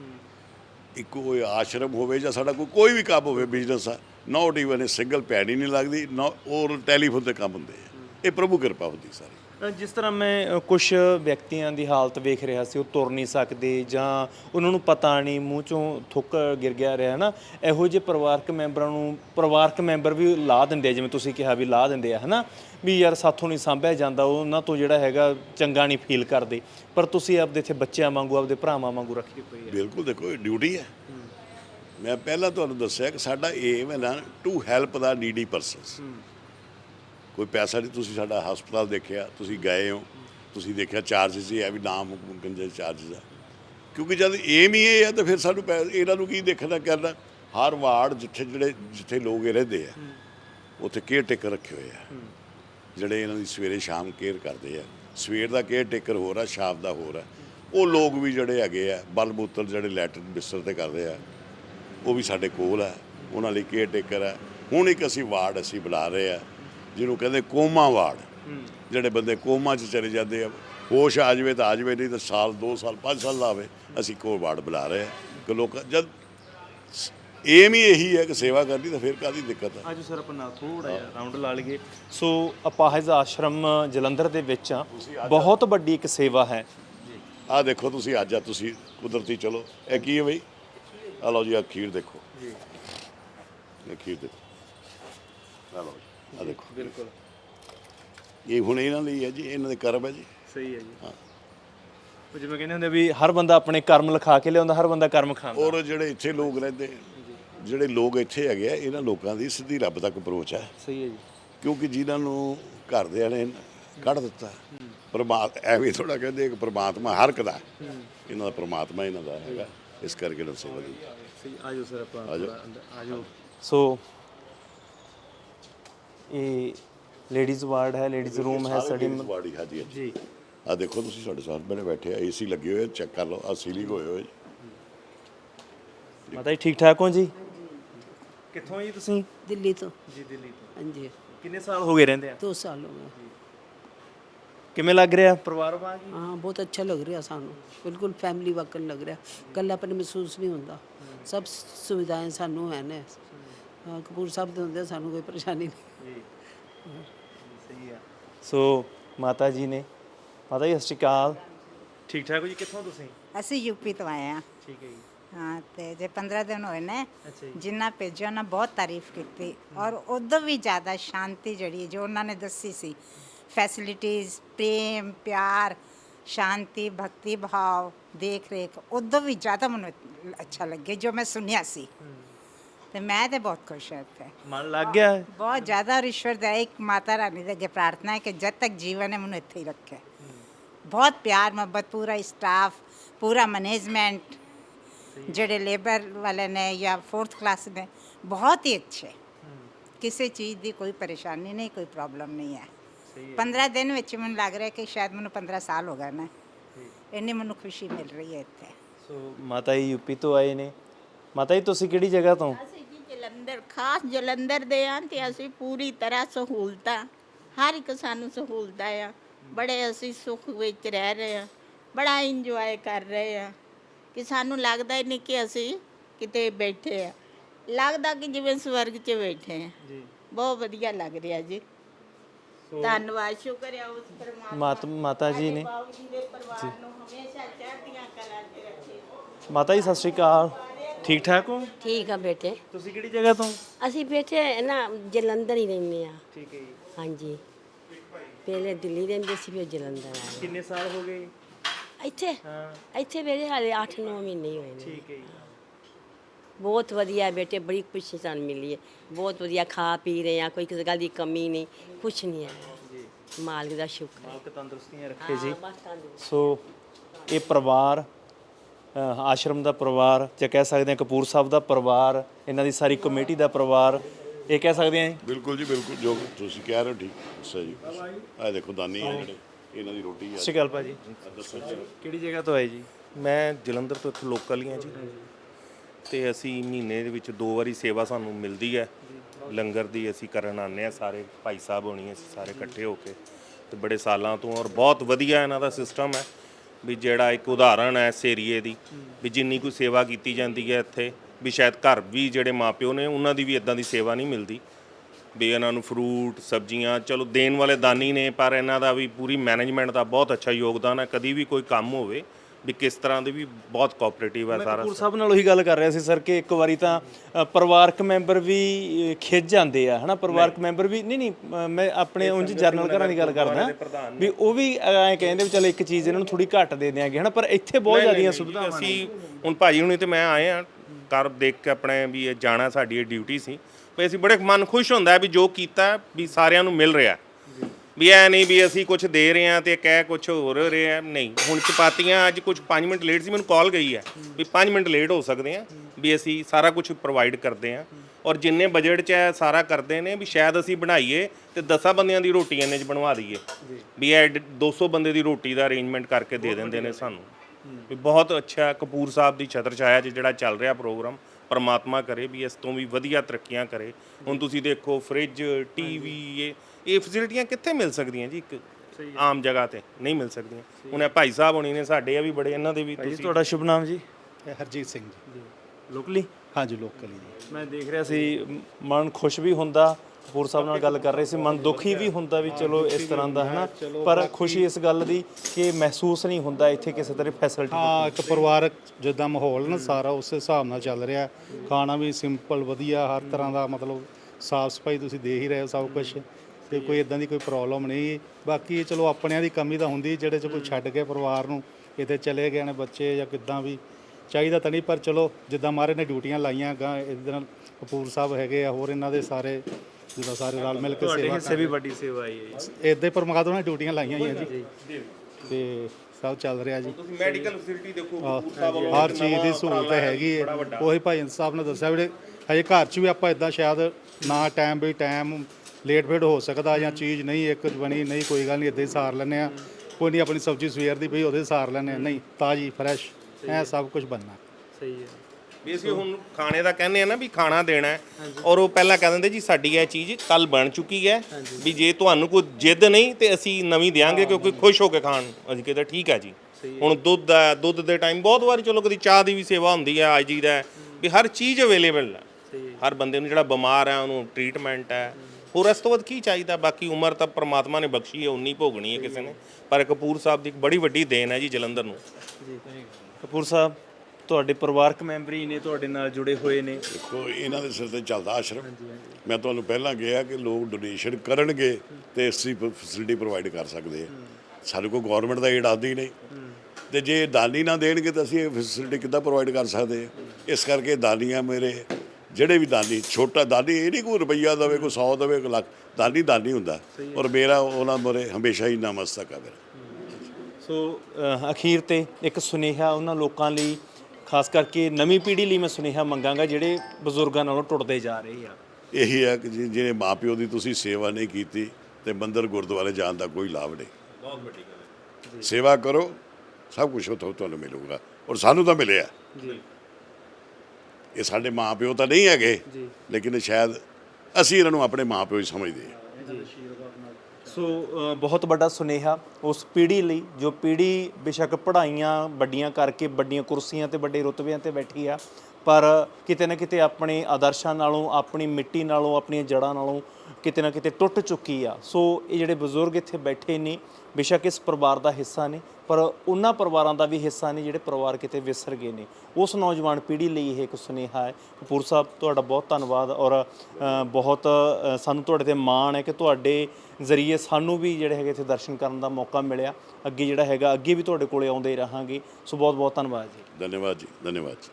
ਇੱਕ ਉਹ ਆਸ਼ਰਮ ਹੋਵੇ ਜਾਂ ਸਾਡਾ ਕੋਈ ਕੋਈ ਵੀ ਕੰਮ ਹੋਵੇ ਬਿਜ਼ਨਸ ਆ ਨਾਟ ਈਵਨ ਇਹ ਸਿੰਗਲ ਪੈਡ ਹੀ ਨਹੀਂ ਲੱਗਦੀ, ਨਾ ਔਰ ਟੈਲੀਫੋਨ ਤੇ ਕੰਮ ਹੁੰਦੇ ਆ। ਇਹ ਪ੍ਰਭੂ ਕਿਰਪਾ ਹੁੰਦੀ ਸਾਰੀ। ਜਿਸ ਤਰ੍ਹਾਂ ਮੈਂ ਕੁਝ ਵਿਅਕਤੀਆਂ ਦੀ ਹਾਲਤ ਵੇਖ ਰਿਹਾ ਸੀ, ਉਹ ਤੁਰ ਨਹੀਂ ਸਕਦੇ ਜਾਂ ਉਹਨਾਂ ਨੂੰ ਪਤਾ ਨਹੀਂ, ਮੂੰਹ ਚੋਂ ਥੁੱਕ ਗਿਰ ਗਿਆ ਰਿਹਾ ਨਾ, ਇਹੋ ਜਿਹੇ ਪਰਿਵਾਰਕ ਮੈਂਬਰਾਂ ਨੂੰ, ਪਰਿਵਾਰਕ ਮੈਂਬਰ ਵੀ ਲਾ ਦਿੰਦੇ ਆ, ਜਿਵੇਂ ਤੁਸੀਂ ਕਿਹਾ ਵੀ ਲਾ ਦਿੰਦੇ ਆ, ਹਨਾ? ਵੀ ਯਾਰ ਸਾਥੋਂ ਨਹੀਂ ਸੰਭਿਆ ਜਾਂਦਾ ਉਹਨਾਂ ਤੋਂ ਜਿਹੜਾ ਹੈਗਾ ਚੰਗਾ ਨਹੀਂ ਫੀਲ ਕਰਦੇ। ਪਰ ਤੁਸੀਂ ਆਪਦੇ ਇੱਥੇ ਬੱਚਿਆਂ ਵਾਂਗੂ, ਆਪਦੇ ਭਰਾਵਾਂ ਵਾਂਗੂ ਰੱਖੀ ਹੋਈ ਹੈ। ਬਿਲਕੁਲ ਦੇਖੋ, ਇਹ ਡਿਊਟੀ ਹੈ। ਮੈਂ ਪਹਿਲਾਂ ਤੁਹਾਨੂੰ ਦੱਸਿਆ ਕਿ ਸਾਡਾ ਏਮ ਹੈ ਨਾ to help the needy persons ਕੋਈ ਪੈਸਾ ਨਹੀਂ, ਤੁਸੀਂ ਸਾਡਾ ਹਸਪਤਾਲ ਦੇਖਿਆ, ਤੁਸੀਂ ਗਏ ਹੋ, ਤੁਸੀਂ ਦੇਖਿਆ ਚਾਰਜਸ ਇਹ ਵੀ ਨਾਮ ਗੰਜੇ ਚਾਰਜਸ ਕਿਉਂਕਿ ਜਦ ਏਮ ਹੀ ਇਹ ਹੈ, ਤਾਂ ਫਿਰ ਸਾਨੂੰ ਇਹਨਾਂ ਨੂੰ ਕੀ ਦੇਖਣਾ, ਕਰਨਾ? ਹਰ ਵਾਰਡ ਜਿੱਥੇ ਜਿਹੜੇ, ਜਿੱਥੇ ਲੋਕ ਇਹ ਰਹਿੰਦੇ ਆ, ਉੱਥੇ ਕੇਅਰ ਟੇਕਰ ਰੱਖੇ ਹੋਏ ਆ। ਜਿਹੜੇ ਇਹਨਾਂ ਦੀ ਸਵੇਰੇ ਸ਼ਾਮ ਕੇਅਰ ਕਰਦੇ ਆ, ਸਵੇਰ ਦਾ ਕੇਅਰ ਟੇਕਰ ਹੋਰ ਆ, ਸ਼ਾਮ ਦਾ ਹੋਰ ਆ। ਉਹ ਲੋਕ ਵੀ ਜਿਹੜੇ ਹੈਗੇ ਆ, ਬਲ ਮੂਤਰ ਜਿਹੜੇ ਲੈਟਰਨ ਬਿਸਤਰ ਤੇ ਕਰਦੇ ਆ, ਉਹ ਵੀ ਸਾਡੇ ਕੋਲ ਆ, ਉਹਨਾਂ ਲਈ ਕੇਅਰ ਟੇਕਰ ਆ। ਹੁਣ ਇੱਕ ਅਸੀਂ ਵਾਰਡ ਅਸੀਂ ਬੁਲਾ ਰਹੇ ਆ, ਜਿਹਨੂੰ ਕਹਿੰਦੇ ਕੋਮਾ ਵਾਰਡ। ਜਿਹੜੇ ਬੰਦੇ ਕੋਮਾ 'ਚ ਚਲੇ ਜਾਂਦੇ ਆ, ਹੋਸ਼ ਆ ਜਾਵੇ ਤਾਂ ਆ ਜਾਵੇ, ਨਹੀਂ ਤਾਂ ਸਾਲ 2 ਸਾਲ 5 ਸਾਲ ਦਾ ਹੋਵੇ ਅਸੀਂ ਕੋ ਵਾਰਡ ਬੁਲਾ ਰਹੇ ਆ। ਕਿ ਲੋਕ ਜਦ ਏਮ ਹੀ ਇਹੀ ਹੈ ਕਿ ਸੇਵਾ ਕਰਨੀ ਤਾਂ ਫਿਰ ਕਾਦੀ ਦਿੱਕਤ ਆ। ਅੱਜ ਸਰ ਆਪਣਾ ਥੋੜਾ ਜਿਹਾ ਰਾਉਂਡ ਲਾ ਲਈਏ। ਸੋ ਅਪਾਹਿਜ ਆਸ਼ਰਮ ਜਲੰਧਰ ਦੇ ਵਿੱਚ ਆ। ਬਹੁਤ ਵੱਡੀ ਇੱਕ ਸੇਵਾ ਹੈ। ਆ ਦੇਖੋ ਤੁਸੀਂ ਅੱਜ ਆ ਤੁਸੀਂ ਕੁਦਰਤੀ ਚਲੋ। ਇਹ ਕੀ ਹੈ ਬਈ? ਆ ਲਓ ਜੀ ਆ ਖੀਰ ਦੇਖੋ। ਜੀ। ਇਹ ਖੀਰ ਦੇਖੋ। ਆ ਲਓ ਆ ਦੇਖੋ। ਬਿਲਕੁਲ। ਇਹ ਹੁਣ ਇਹਨਾਂ ਲਈ ਹੈ ਜੀ ਇਹਨਾਂ ਦੇ ਕਰਮ ਹੈ ਜੀ। ਸਹੀ ਹੈ ਜੀ। ਹਾਂ। ਜਿਵੇਂ ਕਹਿੰਦੇ ਹੁੰਦੇ ਵੀ ਹਰ ਬੰਦਾ ਆਪਣੇ ਕਰਮ ਲਿਖਾ ਕੇ ਲਿਆਉਂਦਾ ਹਰ ਬੰਦਾ ਕਰਮ ਖਾਂਦਾ। ਔਰ ਜਿਹੜੇ ਇੱਥੇ ਲੋਕ ਰਹਿੰਦੇ ਜਿਹੜੇ ਲੋਕ ਇੱਥੇ ਹੈਗੇ ਆ ਇਹਨਾਂ ਲੋਕਾਂ ਦੀ ਸਿੱਧੀ ਰੱਬ ਤੱਕ ਅਪਰੋਚ ਹੈ। ਸਹੀ ਹੈ ਜੀ। ਕਿਉਂਕਿ ਜਿਨ੍ਹਾਂ ਨੂੰ ਘਰ ਦੇ ਨੇ ਕੱਢ ਦਿੱਤਾ। ਪਰਮਾਤਮਾ ਐਵੇਂ ਥੋੜਾ ਕਹਿੰਦੇ ਕਿ ਪਰਮਾਤਮਾ ਹਰ ਇੱਕ ਦਾ ਹੈ। ਇਹਨਾਂ ਦਾ ਪਰਮਾਤਮਾ ਇਹਨਾਂ ਦਾ ਹੈਗਾ। ਇਸ ਕਰਕੇ ਨੂੰ ਸੇਵਾ ਦੀ। ਸਹੀ ਆਜੋ ਸਰ ਆਪਾਂ ਆਜੋ। ਥੋੜ੍ਹਾ ਅੰਦਰ ਆਜੋ। ਸੋ ਇਹ ਲੇਡੀਜ਼ ਵਾਰਡ ਹੈ ਲੇਡੀਜ਼ ਰੂਮ ਹੈ ਸਟੱਡੀ ਬਾੜੀ ਹਾਂਜੀ ਹਾਂਜੀ। ਜੀ। ਆ ਦੇਖੋ ਤੁਸੀਂ ਸਾਡੇ ਸਾਹਮਣੇ ਬੈਠੇ ਆ ਏਸੀ ਲੱਗੇ ਹੋਏ ਚੈੱਕ ਕਰ ਲਓ ਆ ਸੀਲਿੰਗ ਹੋਏ ਹੋਏ ਮਾਤਾ ਜੀ ਠੀਕ ਠਾਕ ਹੋ ਜੀ? ਕਿੱਥੋਂ ਜੀ ਤੁਸੀਂ? ਦਿੱਲੀ ਤੋਂ। ਜੀ ਦਿੱਲੀ ਤੋਂ। ਹਾਂਜੀ। ਕਿੰਨੇ ਸਾਲ ਹੋ ਗਏ ਰਹਿੰਦੇ ਆ? ਦੋ ਸਾਲ ਹੋ ਗਏ। ਕਿਵੇਂ ਲੱਗ ਰਿਹਾ? ਪਰਿਵਾਰ ਵਾਂਗ ਹੀ? ਹਾਂ ਬਹੁਤ ਅੱਛਾ ਲੱਗ ਰਿਹਾ ਸਾਨੂੰ। ਬਿਲਕੁਲ ਫੈਮਿਲੀ ਵਾਕਨ ਲੱਗ ਰਿਹਾ। ਇਕੱਲਾਪਨ ਮਹਿਸੂਸ ਨਹੀਂ ਹੁੰਦਾ। ਸਭ ਸੁਵਿਧਾएं ਸਾਨੂੰ ਹੈ ਨੇ। ਹਾਂ, ਕਪੂਰ ਸਾਹਿਬ ਦੇ ਹੁੰਦੇ ਸਾਨੂੰ ਕੋਈ ਪਰੇਸ਼ਾਨੀ ਨਹੀਂ। ਜੀ। ਸਹੀ ਹੈ ਸੋ ਮਾਤਾ ਜੀ ਨੇ ਮਾਤਾ ਜੀ ਸਤਿ ਸ਼੍ਰੀ ਅਕਾਲ। ਠੀਕ ਠਾਕ ਹੋ ਜੀ? ਕਿੱਥੋਂ ਤੁਸੀਂ? ਅਸੀਂ ਯੂਪੀ ਤੋਂ ਆਏ ਹਾਂ। ਠੀਕ ਹੈ ਜੀ। ਹਾਂ ਤੇ ਜੇ 15 ਦਿਨ ਹੋਏ ਨੇ ਅੱਛਾ ਜੀ। ਜਿੰਨਾ ਭੇਜਿਆ ਨਾ ਬਹੁਤ ਤਾਰੀਫ ਕੀਤੀ। ਔਰ ਉਦੋਂ ਵੀ ਜ਼ਿਆਦਾ ਸ਼ਾਂਤੀ ਜਿਹੜੀ ਜੋ ਉਹਨਾਂ ਨੇ ਦੱਸੀ ਸੀ। ਫੈਸਿਲਿਟੀਆਂ ਪ੍ਰੇਮ ਪਿਆਰ ਸ਼ਾਂਤੀ ਭਗਤੀ ਭਾਵ ਦੇਖ ਰੇਖ ਉਦੋਂ ਵੀ ਜ਼ਿਆਦਾ ਮੈਨੂੰ ਅੱਛਾ ਲੱਗੇ ਜੋ ਮੈਂ ਸੁਣਿਆ ਸੀ। ਤੇ ਮੈਂ ਤੇ ਬਹੁਤ ਖੁਸ਼ ਹਾਂ ਇੱਥੇ। ਮਨ ਲੱਗ ਗਿਆ? ਬਹੁਤ ਜ਼ਿਆਦਾ ਔਰ ਈਸ਼ਵਰ ਦਾ ਇੱਕ ਮਾਤਾ ਰਾਣੀ ਦੇ ਅੱਗੇ ਪ੍ਰਾਰਥਨਾ ਹੈ ਕਿ ਜਦ ਤੱਕ ਜੀਵਨ ਹੈ ਮੈਨੂੰ ਇੱਥੇ ਹੀ ਰੱਖੇ। ਬਹੁਤ ਪਿਆਰ ਮੁਹੱਬਤ ਪੂਰਾ ਸਟਾਫ ਪੂਰਾ ਮੈਨੇਜਮੈਂਟ ਜਿਹੜੇ ਲੇਬਰ ਵਾਲੇ ਨੇ ਜਾਂ ਫੋਰਥ ਕਲਾਸ ਨੇ ਬਹੁਤ ਹੀ ਅੱਛੇ। ਕਿਸੇ ਚੀਜ਼ ਦੀ ਕੋਈ ਪਰੇਸ਼ਾਨੀ ਨਹੀਂ ਕੋਈ ਪ੍ਰੋਬਲਮ ਨਹੀਂ ਹੈ। 15 ਦਿਨ ਵਿੱਚ ਮੈਨੂੰ ਲੱਗ ਰਿਹਾ ਕਿ ਸ਼ਾਇਦ ਮੈਨੂੰ 15 ਸਾਲ ਹੋ ਗਏ ਨੇ। ਇੰਨੀ ਮੈਨੂੰ ਖੁਸ਼ੀ ਮਿਲ ਰਹੀ ਹੈ ਇੱਥੇ। ਸੋ ਮਾਤਾ ਜੀ ਯੂਪੀ ਤੋਂ ਆਏ ਨੇ। ਮਾਤਾ ਜੀ ਤੁਸੀਂ ਕਿਹੜੀ ਜਗ੍ਹਾ ਤੋਂ? ਅਸੀਂ ਜੀ ਜਲੰਧਰ ਖਾਸ ਜਲੰਧਰ ਦੇ ਆਂ ਤੇ ਅਸੀਂ ਪੂਰੀ ਤਰ੍ਹਾਂ ਸਹੂਲਤਾਂ ਹਰ ਇੱਕ ਸਾਨੂੰ ਸਹੂਲਤਾਂ ਆ। ਬੜੇ ਅਸੀਂ ਸੁੱਖ ਵਿੱਚ ਰਹਿ ਰਹੇ ਆ ਬੜਾ ਇੰਜੋਏ ਕਰ ਰਹੇ ਆ ਕਿ ਸਾਨੂੰ ਲੱਗਦਾ ਹੀ ਨਹੀਂ ਕਿ ਅਸੀਂ ਕਿਤੇ ਬੈਠੇ ਆ। ਲੱਗਦਾ ਕਿ ਜਿਵੇਂ ਸਵਰਗ 'ਚ ਬੈਠੇ ਆ। ਜੀ। ਬਹੁਤ ਵਧੀਆ ਲੱਗ ਰਿਹਾ ਜੀ। ਧੰਨਵਾਦ ਸ਼ੁਕਰ ਹੈ ਉਸ ਪਰਮਾਤਮਾ ਮਾਤ ਜੀ ਨੇ। ਬਾਬੂ ਜੀ ਦੇ ਪਰਿਵਾਰ ਨੂੰ ਹਮੇਸ਼ਾ ਚੜ੍ਹਦੀਆਂ ਕਲਾ 'ਚ ਰੱਖੇ। ਮਾਤਾ ਜੀ ਸਤਿ ਸ਼੍ਰੀ ਅਕਾਲ। ਠੀਕ ਠਾਕ ਹੋ? ਠੀਕ ਆ ਬੇਟੇ। ਤੁਸੀਂ ਕਿਹੜੀ ਜਗ੍ਹਾ ਤੋਂ? ਅਸੀਂ ਬੇਟੇ ਨਾ ਜਲੰਧਰ ਹੀ ਰਹਿੰਦੇ ਆ। ਠੀਕ ਹੈ ਜੀ। ਹਾਂਜੀ। ਪਹਿਲੇ ਦਿੱਲੀ ਰਹਿੰਦੇ ਸੀ ਫਿਰ ਜਲੰਧਰ ਆ ਕਿੰਨੇ ਸਾਲ ਹੋ ਗਏ? ਇੱਥੇ? ਹਾਂ। ਇੱਥੇ ਮੇਰੇ ਹਾਲੇ 8-9 ਮਹੀਨੇ ਹੀ ਹੋਏ ਨੇ। ਠੀਕ ਹੈ ਜੀ। ਬਹੁਤ ਵਧੀਆ ਬੇਟੇ ਬੜੀ ਖੁਸ਼ੀ ਸਾਨੂੰ ਮਿਲੀ ਹੈ। ਬਹੁਤ ਵਧੀਆ ਖਾ ਪੀ ਰਹੇ ਆ ਕੋਈ ਕਿਸੇ ਗੱਲ ਦੀ ਕਮੀ ਨਹੀਂ ਕੁਛ ਨਹੀਂ ਹੈ। ਜੀ। ਮਾਲਕ ਦਾ ਸ਼ੁਕਰ ਹੈ। ਮਾਲਕ ਤੰਦਰੁਸਤੀਆਂ ਰੱਖੇ ਜੀ। ਹਾਂ, ਬਸ ਤੰਦਰੁਸਤ। ਸੋ ਇਹ ਪਰਿਵਾਰ ਅ, ਆਸ਼ਰਮ ਦਾ ਪਰਿਵਾਰ ਜਾਂ ਕਹਿ ਸਕਦੇ ਹਾਂ ਕਪੂਰ ਸਾਹਿਬ ਦਾ ਪਰਿਵਾਰ ਇਹਨਾਂ ਦੀ ਸਾਰੀ ਕਮੇਟੀ ਦਾ ਪਰਿਵਾਰ ਇਹ ਕਹਿ ਸਕਦੇ ਹਾਂ ਜੀ? ਬਿਲਕੁਲ ਜੀ ਬਿਲਕੁਲ। ਜੋ ਤੁਸੀਂ ਕਹਿ ਰਹੇ ਹੋ ਠੀਕ ਸਹੀ। ਆ ਦੇਖੋ ਦਾਨੀ ਆ ਜਿਹੜੇ। ਇਹਨਾਂ ਦੀ ਰੋਟੀ ਸਤਿ ਆ ਸ਼੍ਰੀ ਅਕਾਲ ਭਾਜੀ। ਕਿਹੜੀ ਜਗ੍ਹਾ ਤੋਂ ਆਏ ਜੀ? ਮੈਂ ਜਲੰਧਰ ਤੋਂ ਇੱਥੇ ਲੋਕਲ ਹੀ ਹਾਂ ਜੀ। ਤੇ ਅਸੀਂ ਮਹੀਨੇ ਦੇ ਵਿੱਚ ਦੋ ਵਾਰੀ ਸੇਵਾ ਸਾਨੂੰ ਮਿਲਦੀ ਹੈ। ਲੰਗਰ ਦੀ ਅਸੀਂ ਕਰਨ ਆਉਂਦੇ ਆ ਸਾਰੇ ਭਾਈ ਸਾਹਿਬ ਹੋਣੀ ਅਸੀਂ ਸਾਰੇ ਇਕੱਠੇ ਹੋ ਕੇ। ਤੇ ਬੜੇ ਸਾਲਾਂ ਤੋਂ ਔਰ ਬਹੁਤ ਵਧੀਆ ਇਹਨਾਂ ਦਾ ਸਿਸਟਮ ਹੈ ਵੀ ਜਿਹੜਾ ਇੱਕ ਉਦਾਹਰਣ ਹੈ ਇਸ ਏਰੀਏ ਦੀ ਵੀ ਜਿੰਨੀ ਕੋਈ ਸੇਵਾ ਕੀਤੀ ਜਾਂਦੀ ਹੈ ਇੱਥੇ ਵੀ ਸ਼ਾਇਦ ਘਰ ਵੀ ਜਿਹੜੇ ਮਾਪਿਓ ਨੇ ਉਹਨਾਂ ਦੀ ਵੀ ਇਦਾਂ ਦੀ ਸੇਵਾ ਨਹੀਂ ਮਿਲਦੀ। ਵੀ ਇਹਨਾਂ ਨੂੰ ਫਰੂਟ ਸਬਜ਼ੀਆਂ ਚਲੋ ਦੇਣ ਵਾਲੇ ਦਾਨੀ ਨੇ ਪਰ ਇਹਨਾਂ ਦਾ ਵੀ ਪੂਰੀ ਮੈਨੇਜਮੈਂਟ ਦਾ ਬਹੁਤ ਅੱਛਾ ਯੋਗਦਾਨ ਹੈ। ਕਦੀ ਵੀ ਕੋਈ ਕੰਮ ਹੋਵੇ ਵੀ ਕਿਸ ਤਰ੍ਹਾਂ ਦੇ ਵੀ ਬਹੁਤ ਕੋਆਪਰੇਟਿਵ ਹੈ ਸਾਰਾ ਕਪੂਰ ਸਾਹਿਬ ਨਾਲ ਉਹੀ ਗੱਲ ਕਰ ਰਿਹਾ ਸੀ ਸਰ ਕਿ ਇੱਕ ਵਾਰੀ ਤਾਂ ਅ, ਪਰਿਵਾਰਕ ਮੈਂਬਰ ਵੀ ਅ, ਖਿੱਚ ਜਾਂਦੇ ਆ ਹਨਾ? ਪਰਿਵਾਰਕ ਮੈਂਬਰ ਵੀ ਨਹੀਂ ਨਹੀਂ ਅ, ਮੈਂ ਆਪਣੇ ਉਂਝ ਜਰਨਲ ਘਰਾਂ ਦੀ ਗੱਲ ਕਰਦਾ ਵੀ ਉਹ ਵੀ ਐਂ ਕਹਿੰਦੇ ਵੀ ਚਲ ਇੱਕ ਚੀਜ਼ ਇਹਨਾਂ ਨੂੰ ਥੋੜੀ ਘੱਟ ਦੇ ਦਿਆਂਗੇ ਹਨਾ? ਪਰ ਇੱਥੇ ਬਹੁਤ ਜ਼ਿਆਦੀਆਂ ਸੁਵਿਧਾਵਾਂ ਨੇ। ਅਸੀਂ ਹੁਣ ਭਾਜੀ ਹੁਣੀ ਤੇ ਮੈਂ ਆਏ ਆ ਕਰ ਦੇਖ ਕੇ ਆਪਣੇ ਵੀ ਇਹ ਜਾਣਾ ਸਾਡੀ ਇਹ ਡਿਊਟੀ ਸੀ। ਵੀ ਅਸੀਂ ਬੜੇ ਮਨ ਖੁਸ਼ ਹੁੰਦਾ ਵੀ ਜੋ ਕੀਤਾ ਵੀ ਸਾਰਿਆਂ ਨੂੰ ਮਿਲ ਰਿਹਾ ਵੀ ਐ ਨਹੀਂ ਵੀ ਅਸੀਂ ਕੁਝ ਦੇ ਰਹੇ ਆ ਤੇ ਕਹਿ ਕੁਝ ਹੋਰ ਰਿਹਾ ਨਹੀਂ ਹੁਣ ਚਪਾਤੀਆਂ ਅੱਜ ਕੁਝ 5 ਮਿੰਟ ਲੇਟ ਸੀ ਮੈਨੂੰ ਕਾਲ ਗਈ ਹੈ ਵੀ 5 ਮਿੰਟ ਲੇਟ ਹੋ ਸਕਦੇ ਆ ਵੀ ਅਸੀਂ ਸਾਰਾ ਕੁਝ ਪ੍ਰੋਵਾਈਡ ਕਰਦੇ ਆ ਔਰ ਜਿੰਨੇ ਬਜਟ 'ਚ ਹੈ ਸਾਰਾ ਕਰਦੇ ਨੇ ਵੀ ਸ਼ਾਇਦ ਅਸੀਂ ਬਣਾਈਏ ਤੇ 10 ਬੰਦਿਆਂ ਦੀ ਰੋਟੀ ਇੰਨੇ 'ਚ ਬਣਵਾ ਦਈਏ। ਵੀ ਇਹ ਡ- 200 ਬੰਦੇ ਦੀ ਰੋਟੀ ਦਾ ਅਰੇਂਜਮੈਂਟ ਕਰਕੇ ਦੇ ਦਿੰਦੇ ਨੇ ਸਾਨੂੰ। ਵੀ ਬਹੁਤ ਅੱਛਾ ਕਪੂਰ ਸਾਹਿਬ ਦੀ ਛਤਰ ਛਾਇਆ 'ਚ ਜਿਹੜਾ ਚੱਲ ਰਿਹਾ ਪ੍ਰੋਗਰਾਮ ਪਰਮਾਤਮਾ ਕਰੇ ਵੀ ਇਸ ਤੋਂ ਵੀ ਵਧੀਆ ਤਰੱਕੀਆਂ ਕਰੇ। ਹੁਣ ਤੁਸੀਂ ਦੇਖੋ ਫ੍ਰਿਜ ਟੀਵੀ ਇਹ ਇਹ ਫੈਸਿਲਿਟੀਆਂ ਕਿੱਥੇ ਮਿਲ ਸਕਦੀਆਂ ਜੀ? ਇੱਕ ਆਮ ਜਗ੍ਹਾ ਤੇ ਨਹੀਂ ਮਿਲ ਸਕਦੀਆਂ। ਹੁਣ ਇਹ ਭਾਈ ਸਾਹਿਬ ਹੋਣੀ ਨੇ ਸਾਡੇ ਆ ਵੀ ਬੜੇ ਇਹਨਾਂ ਦੇ ਵੀ ਭਾਈ ਜੀ ਤੁਸੀਂ ਤੁਹਾਡਾ ਸ਼ੁਭ ਨਾਮ ਜੀ? ਹਰਜੀਤ ਸਿੰਘ ਜੀ। ਲੋਕਲੀ? ਹਾਂਜੀ ਲੋਕਲ ਹੀ ਜੀ। ਮੈਂ ਦੇਖ ਰਿਹਾ ਸੀ ਮਨ ਖੁਸ਼ ਵੀ ਹੁੰਦਾ ਕਪੂਰ ਸਾਹਿਬ ਨਾਲ ਗੱਲ ਕਰ ਰਹੇ ਸੀ। ਮਨ ਦੁਖੀ ਵੀ ਹੁੰਦਾ ਵੀ ਚਲੋ ਇਸ ਤਰ੍ਹਾਂ ਦਾ ਹਨਾ ਪਰ ਖੁਸ਼ੀ ਇਸ ਗੱਲ ਦੀ ਕਿ ਮਹਿਸੂਸ ਨਹੀਂ ਹੁੰਦਾ ਇੱਥੇ ਕਿਸੇ ਤਰ੍ਹਾਂ ਫੈਸਿਲਿਟੀ ਹਾਂ ਇੱਕ ਪਰਿਵਾਰਕ ਜਿੱਦਾਂ ਮਾਹੌਲ ਨਾ ਸਾਰਾ ਉਸ ਹਿਸਾਬ ਨਾਲ ਚੱਲ ਰਿਹਾ। ਖਾਣਾ ਵੀ ਸਿੰਪਲ ਵਧੀਆ ਹਰ ਤਰ੍ਹਾਂ ਦਾ ਮਤਲਬ ਸਾਫ਼ ਸਫ਼ਾਈ ਤੁਸੀਂ ਦੇ ਹੀ ਰਹੇ ਹੋ ਸਭ ਕੁਝ ਤੇ ਕੋਈ ਇਦਾਂ ਦੀ ਕੋਈ ਪ੍ਰੋਬਲਮ ਨਹੀਂ। ਬਾਕੀ ਚਲੋ ਆਪਣਿਆਂ ਦੀ ਕਮੀ ਤਾਂ ਹੁੰਦੀ ਜਿਹੜੇ ਚ ਕੋਈ ਛੱਡ ਕੇ ਪਰਿਵਾਰ ਨੂੰ ਕਿਤੇ ਚਲੇ ਗਏ ਨੇ ਬੱਚੇ ਜਾਂ ਕਿੱਦਾਂ ਵੀ ਚਾਹੀਦਾ ਤਾਂ ਨਹੀਂ ਪਰ ਚਲੋ ਜਿੱਦਾਂ ਮਾਰੇ ਨੇ ਡਿਊਟੀਆਂ ਲਾਈਆਂ ਗਾ ਇਹਦੇ ਨਾਲ ਕਪੂਰ ਸਾਹਿਬ ਹੈਗੇ ਆ ਹੋਰ ਇਹਨਾਂ ਦੇ ਸਾਰੇ ਜਿੱਦਾਂ ਸਾਰੇ ਰਲ ਮਿਲ ਕੇ ਤੁਹਾਡੇ ਸੇਵਾ ਹਿੱਸੇ ਵੀ ਵੱਡੀ ਸੇਵਾ ਹੈ ਜੀ। ਇਦਾਂ ਹੀ ਪਰਮਾਤਮਾ ਨੇ ਡਿਊਟੀਆਂ ਲਾਈਆਂ ਹੋਈਆਂ ਜੀ। ਤੇ ਸਭ ਚੱਲ ਰਿਹਾ ਜੀ। ਤੁਸੀਂ ਮੈਡੀਕਲ ਫੈਸਿਲਿਟੀ ਦੇਖੋ ਵੱਲੋਂ ਹਰ ਚੀਜ਼ ਦੀ ਸਹੂਲਤ ਹੈਗੀ ਹੈ। ਉਹੀ ਭਾਈ ਸਾਹਿਬ ਨੇ ਦੱਸਿਆ ਵੀ ਹਜੇ ਘਰ 'ਚ ਵੀ ਆਪਾਂ ਇਦਾਂ ਸ਼ਾਇਦ ਨਾ ਟਾਈਮ ਵੀ ਟਾਈਮ ਲੇਟ ਫੇਟ ਹੋ ਸਕਦਾ ਜਾਂ ਚੀਜ਼ ਨਹੀਂ ਇੱਕ ਬਣੀ ਨਹੀਂ ਕੋਈ ਗੱਲ ਨਹੀਂ ਇਦਾਂ ਹੀ ਸਾਰ ਲੈਂਦੇ ਆ ਕੋਈ ਨਹੀਂ ਆਪਣੀ ਸਬਜ਼ੀ ਸਵੇਰ ਦੀ ਪਈ ਉਹਦੇ ਸਾਰ ਆ ਨਹੀਂ ਤਾਜੀ ਫਰੈਸ਼ ਐ ਸਭ ਕੁਝ ਬਣਨਾ। ਸਹੀ ਹੈ। ਵੀ ਅਸੀਂ ਹੁਣ ਖਾਣੇ ਦਾ ਕਹਿੰਦੇ ਆ ਨਾ ਵੀ ਖਾਣਾ ਦੇਣਾ ਹੈ। ਔਰ ਉਹ ਪਹਿਲਾਂ ਕਹਿ ਦਿੰਦੇ ਜੀ ਸਾਡੀ ਇਹ ਚੀਜ਼ ਕੱਲ ਬਣ ਚੁੱਕੀ ਹੈ ਵੀ ਜੇ ਤੁਹਾਨੂੰ ਕੋਈ ਜਿੱਦ ਨਹੀਂ ਤੇ ਅਸੀਂ ਨਵੀਂ ਦੇਾਂਗੇ ਕਿਉਂਕਿ ਖੁਸ਼ ਹੋ ਕੇ ਖਾਣ। ਅਸੀਂ ਕਹਿੰਦੇ ਠੀਕ ਹੈ ਜੀ। ਹੁਣ ਦੁੱਧ ਹੈ ਦੁੱਧ ਦੇ ਟਾਈਮ ਬਹੁਤ ਵਾਰੀ ਚਲੋ ਕਦੀ ਚਾਹ ਦੀ ਵੀ ਸੇਵਾ ਹੁੰਦੀ ਹੈ ਅੱਜ ਦੀ ਦਾ। ਵੀ ਹਰ ਚੀਜ਼ ਅਵੇਲੇਬਲ ਹੈ। ਹਰ ਬੰਦੇ ਨੂੰ ਜਿਹੜਾ ਬਿਮਾਰ ਹੈ ਉਹਨੂੰ ਟ੍ਰੀਟਮੈਂਟ ਹੈ। ਹੋਰ ਇਸ ਤੋਂ ਵੱਧ ਕੀ ਚਾਹੀਦਾ? ਬਾਕੀ ਉਮਰ ਤਾਂ ਪ੍ਰਮਾਤਮਾ ਨੇ ਬਖਸ਼ੀ ਹੈ ਉਨੀ ਭੋਗਣੀ ਹੈ ਕਿਸੇ ਨੇ। ਪਰ ਕਪੂਰ ਸਾਹਿਬ ਦੀ ਇੱਕ ਬੜੀ ਵੱਡੀ ਦੇਣ ਹੈ ਜੀ ਜਲੰਧਰ ਨੂੰ। ਜੀ ਕਪੂਰ ਸਾਹਿਬ ਤੁਹਾਡੇ ਪਰਿਵਾਰਕ ਮੈਂਬਰ ਹੀ ਨੇ ਤੁਹਾਡੇ ਨਾਲ ਜੁੜੇ ਹੋਏ ਨੇ। ਦੇਖੋ ਇਹਨਾਂ ਦੇ ਸਿਰ ਤੇ ਚੱਲਦਾ ਆਸ਼ਰਮ। ਮੈਂ ਤੁਹਾਨੂੰ ਪਹਿਲਾਂ ਕਿਹਾ ਕਿ ਲੋਕ ਡੋਨੇਸ਼ਨ ਕਰਨਗੇ ਤੇ ਅਸੀਂ ਫੈਸਿਲਿਟੀ ਪ੍ਰੋਵਾਈਡ ਕਰ ਸਕਦੇ ਆ। ਸਾਡੇ ਕੋਲ ਗਵਰਨਮੈਂਟ ਦਾ ਏਡ ਆਉਂਦੀ ਨਹੀਂ। ਤੇ ਜੇ ਦਾਨੀ ਨਾ ਦੇਣਗੇ ਤਾਂ ਅਸੀਂ ਇਹ ਫੈਸਿਲਿਟੀ ਕਿੱਦਾਂ ਪ੍ਰੋਵਾਈਡ ਕਰ ਸਕਦੇ ਆ? ਇਸ ਕਰਕੇ ਦਾਨੀਆਂ ਮੇਰੇ ਜਿਹੜੇ ਵੀ ਦਾਨੀ ਛੋਟਾ ਦਾਨੀ ਇਹ ਨਹੀਂ ਕੋਈ ਰੁਪਈਆ ਦੇਵੇ ਕੋਈ 100 ਦੇਵੇ ਕੋਈ ਲੱਖ। ਦਾਨੀ ਦਾਨੀ ਹੁੰਦਾ। ਔਰ ਮੇਰਾ ਉਹਨਾਂ ਮੋਰੇ ਹਮੇਸ਼ਾ ਹੀ ਨਮਸਤਕ ਆ ਮੇਰਾ ਸੋ ਅਖੀਰ ਤੇ ਇੱਕ ਸੁਨੇਹਾ ਉਹਨਾਂ ਲੋਕਾਂ ਲਈ ਖਾਸ ਕਰਕੇ ਨਵੀਂ ਪੀੜ੍ਹੀ ਲਈ ਮੈਂ ਸੁਨੇਹਾ ਮੰਗਾਂਗਾ ਜਿਹੜੇ ਬਜ਼ੁਰਗਾਂ ਨਾਲੋਂ ਟੁੱਟਦੇ ਜਾ ਰਹੇ ਆ। ਇਹੀ ਹੈ ਕਿ ਜਿ- ਜਿਹੜੇ ਮਾਪਿਓ ਦੀ ਤੁਸੀਂ ਸੇਵਾ ਨਹੀਂ ਕੀਤੀ ਤੇ ਮੰਦਰ ਗੁਰਦੁਆਰੇ ਜਾਣ ਦਾ ਕੋਈ ਲਾਭ ਨਹੀਂ। ਬਹੁਤ ਵੱਡੀ ਗੱਲ ਹੈ। ਸੇਵਾ ਕਰੋ ਸਭ ਕੁਝ ਉੱਥੋਂ ਤੁਹਾਨੂੰ ਮਿਲੂਗਾ ਔਰ ਸਾਨੂੰ ਤਾਂ ਮਿਲਿਆ। ਜੀ। ਇਹ ਸਾਡੇ ਮਾਪਿਓ ਤਾਂ ਨਹੀਂ ਹੈਗੇ ਜੀ। ਲੇਕਿਨ ਸ਼ਾਇਦ ਅਸੀਂ ਇਹਨਾਂ ਨੂੰ ਆਪਣੇ ਮਾਪਿਓ ਹੀ ਸਮਝਦੇ ਹਾਂ। ਸੋ ਅ, ਬਹੁਤ ਵੱਡਾ ਸੁਨੇਹਾ ਉਸ ਪੀੜ੍ਹੀ ਲਈ ਜੋ ਪੀੜ੍ਹੀ ਬੇਸ਼ੱਕ ਪੜ੍ਹਾਈਆਂ ਵੱਡੀਆਂ ਕਰਕੇ ਵੱਡੀਆਂ ਕੁਰਸੀਆਂ ਤੇ ਵੱਡੇ ਰੁਤਬਿਆਂ ਤੇ ਬੈਠੀ ਆ ਪਰ ਕਿਤੇ ਨਾ ਕਿਤੇ ਆਪਣੇ ਆਦਰਸ਼ਾਂ ਨਾਲੋਂ, ਆਪਣੀ ਮਿੱਟੀ ਨਾਲੋਂ, ਆਪਣੀਆਂ ਜੜ੍ਹਾਂ ਨਾਲੋਂ ਕਿਤੇ ਨਾ ਕਿਤੇ ਟੁੱਟ ਚੁੱਕੀ ਆ। ਸੋ ਇਹ ਜਿਹੜੇ ਬਜ਼ੁਰਗ ਇੱਥੇ ਬੈਠੇ ਨੇ, ਬੇਸ਼ੱਕ ਇਸ ਪਰਿਵਾਰ ਦਾ ਹਿੱਸਾ ਨੇ, ਪਰ ਉਹਨਾਂ ਪਰਿਵਾਰਾਂ ਦਾ ਵੀ ਹਿੱਸਾ ਨੇ ਜਿਹੜੇ ਪਰਿਵਾਰ ਕਿਤੇ ਵਿਸਰ ਗਏ ਨੇ। ਉਸ ਨੌਜਵਾਨ ਪੀੜ੍ਹੀ ਲਈ ਇਹ ਇੱਕ ਸੁਨੇਹਾ ਹੈ। ਕਪੂਰ ਸਾਹਿਬ, ਤੁਹਾਡਾ ਬਹੁਤ ਧੰਨਵਾਦ ਔਰ ਬਹੁਤ ਸਾਨੂੰ ਤੁਹਾਡੇ ਤੇ ਮਾਣ ਹੈ ਕਿ ਤੁਹਾਡੇ ਜ਼ਰੀਏ ਸਾਨੂੰ ਵੀ ਜਿਹੜੇ ਹੈਗੇ ਇੱਥੇ ਦਰਸ਼ਨ ਕਰਨ ਦਾ ਮੌਕਾ ਮਿਲਿਆ। ਅੱਗੇ ਜਿਹੜਾ ਹੈਗਾ, ਅੱਗੇ ਵੀ ਤੁਹਾਡੇ ਕੋਲੇ ਆਉਂਦੇ ਰਹਾਂਗੇ। ਸੋ ਬਹੁਤ ਬਹੁਤ ਧੰਨਵਾਦ ਜੀ। ਧੰਨਵਾਦ ਜੀ ਧੰਨਵਾਦ ਜੀ।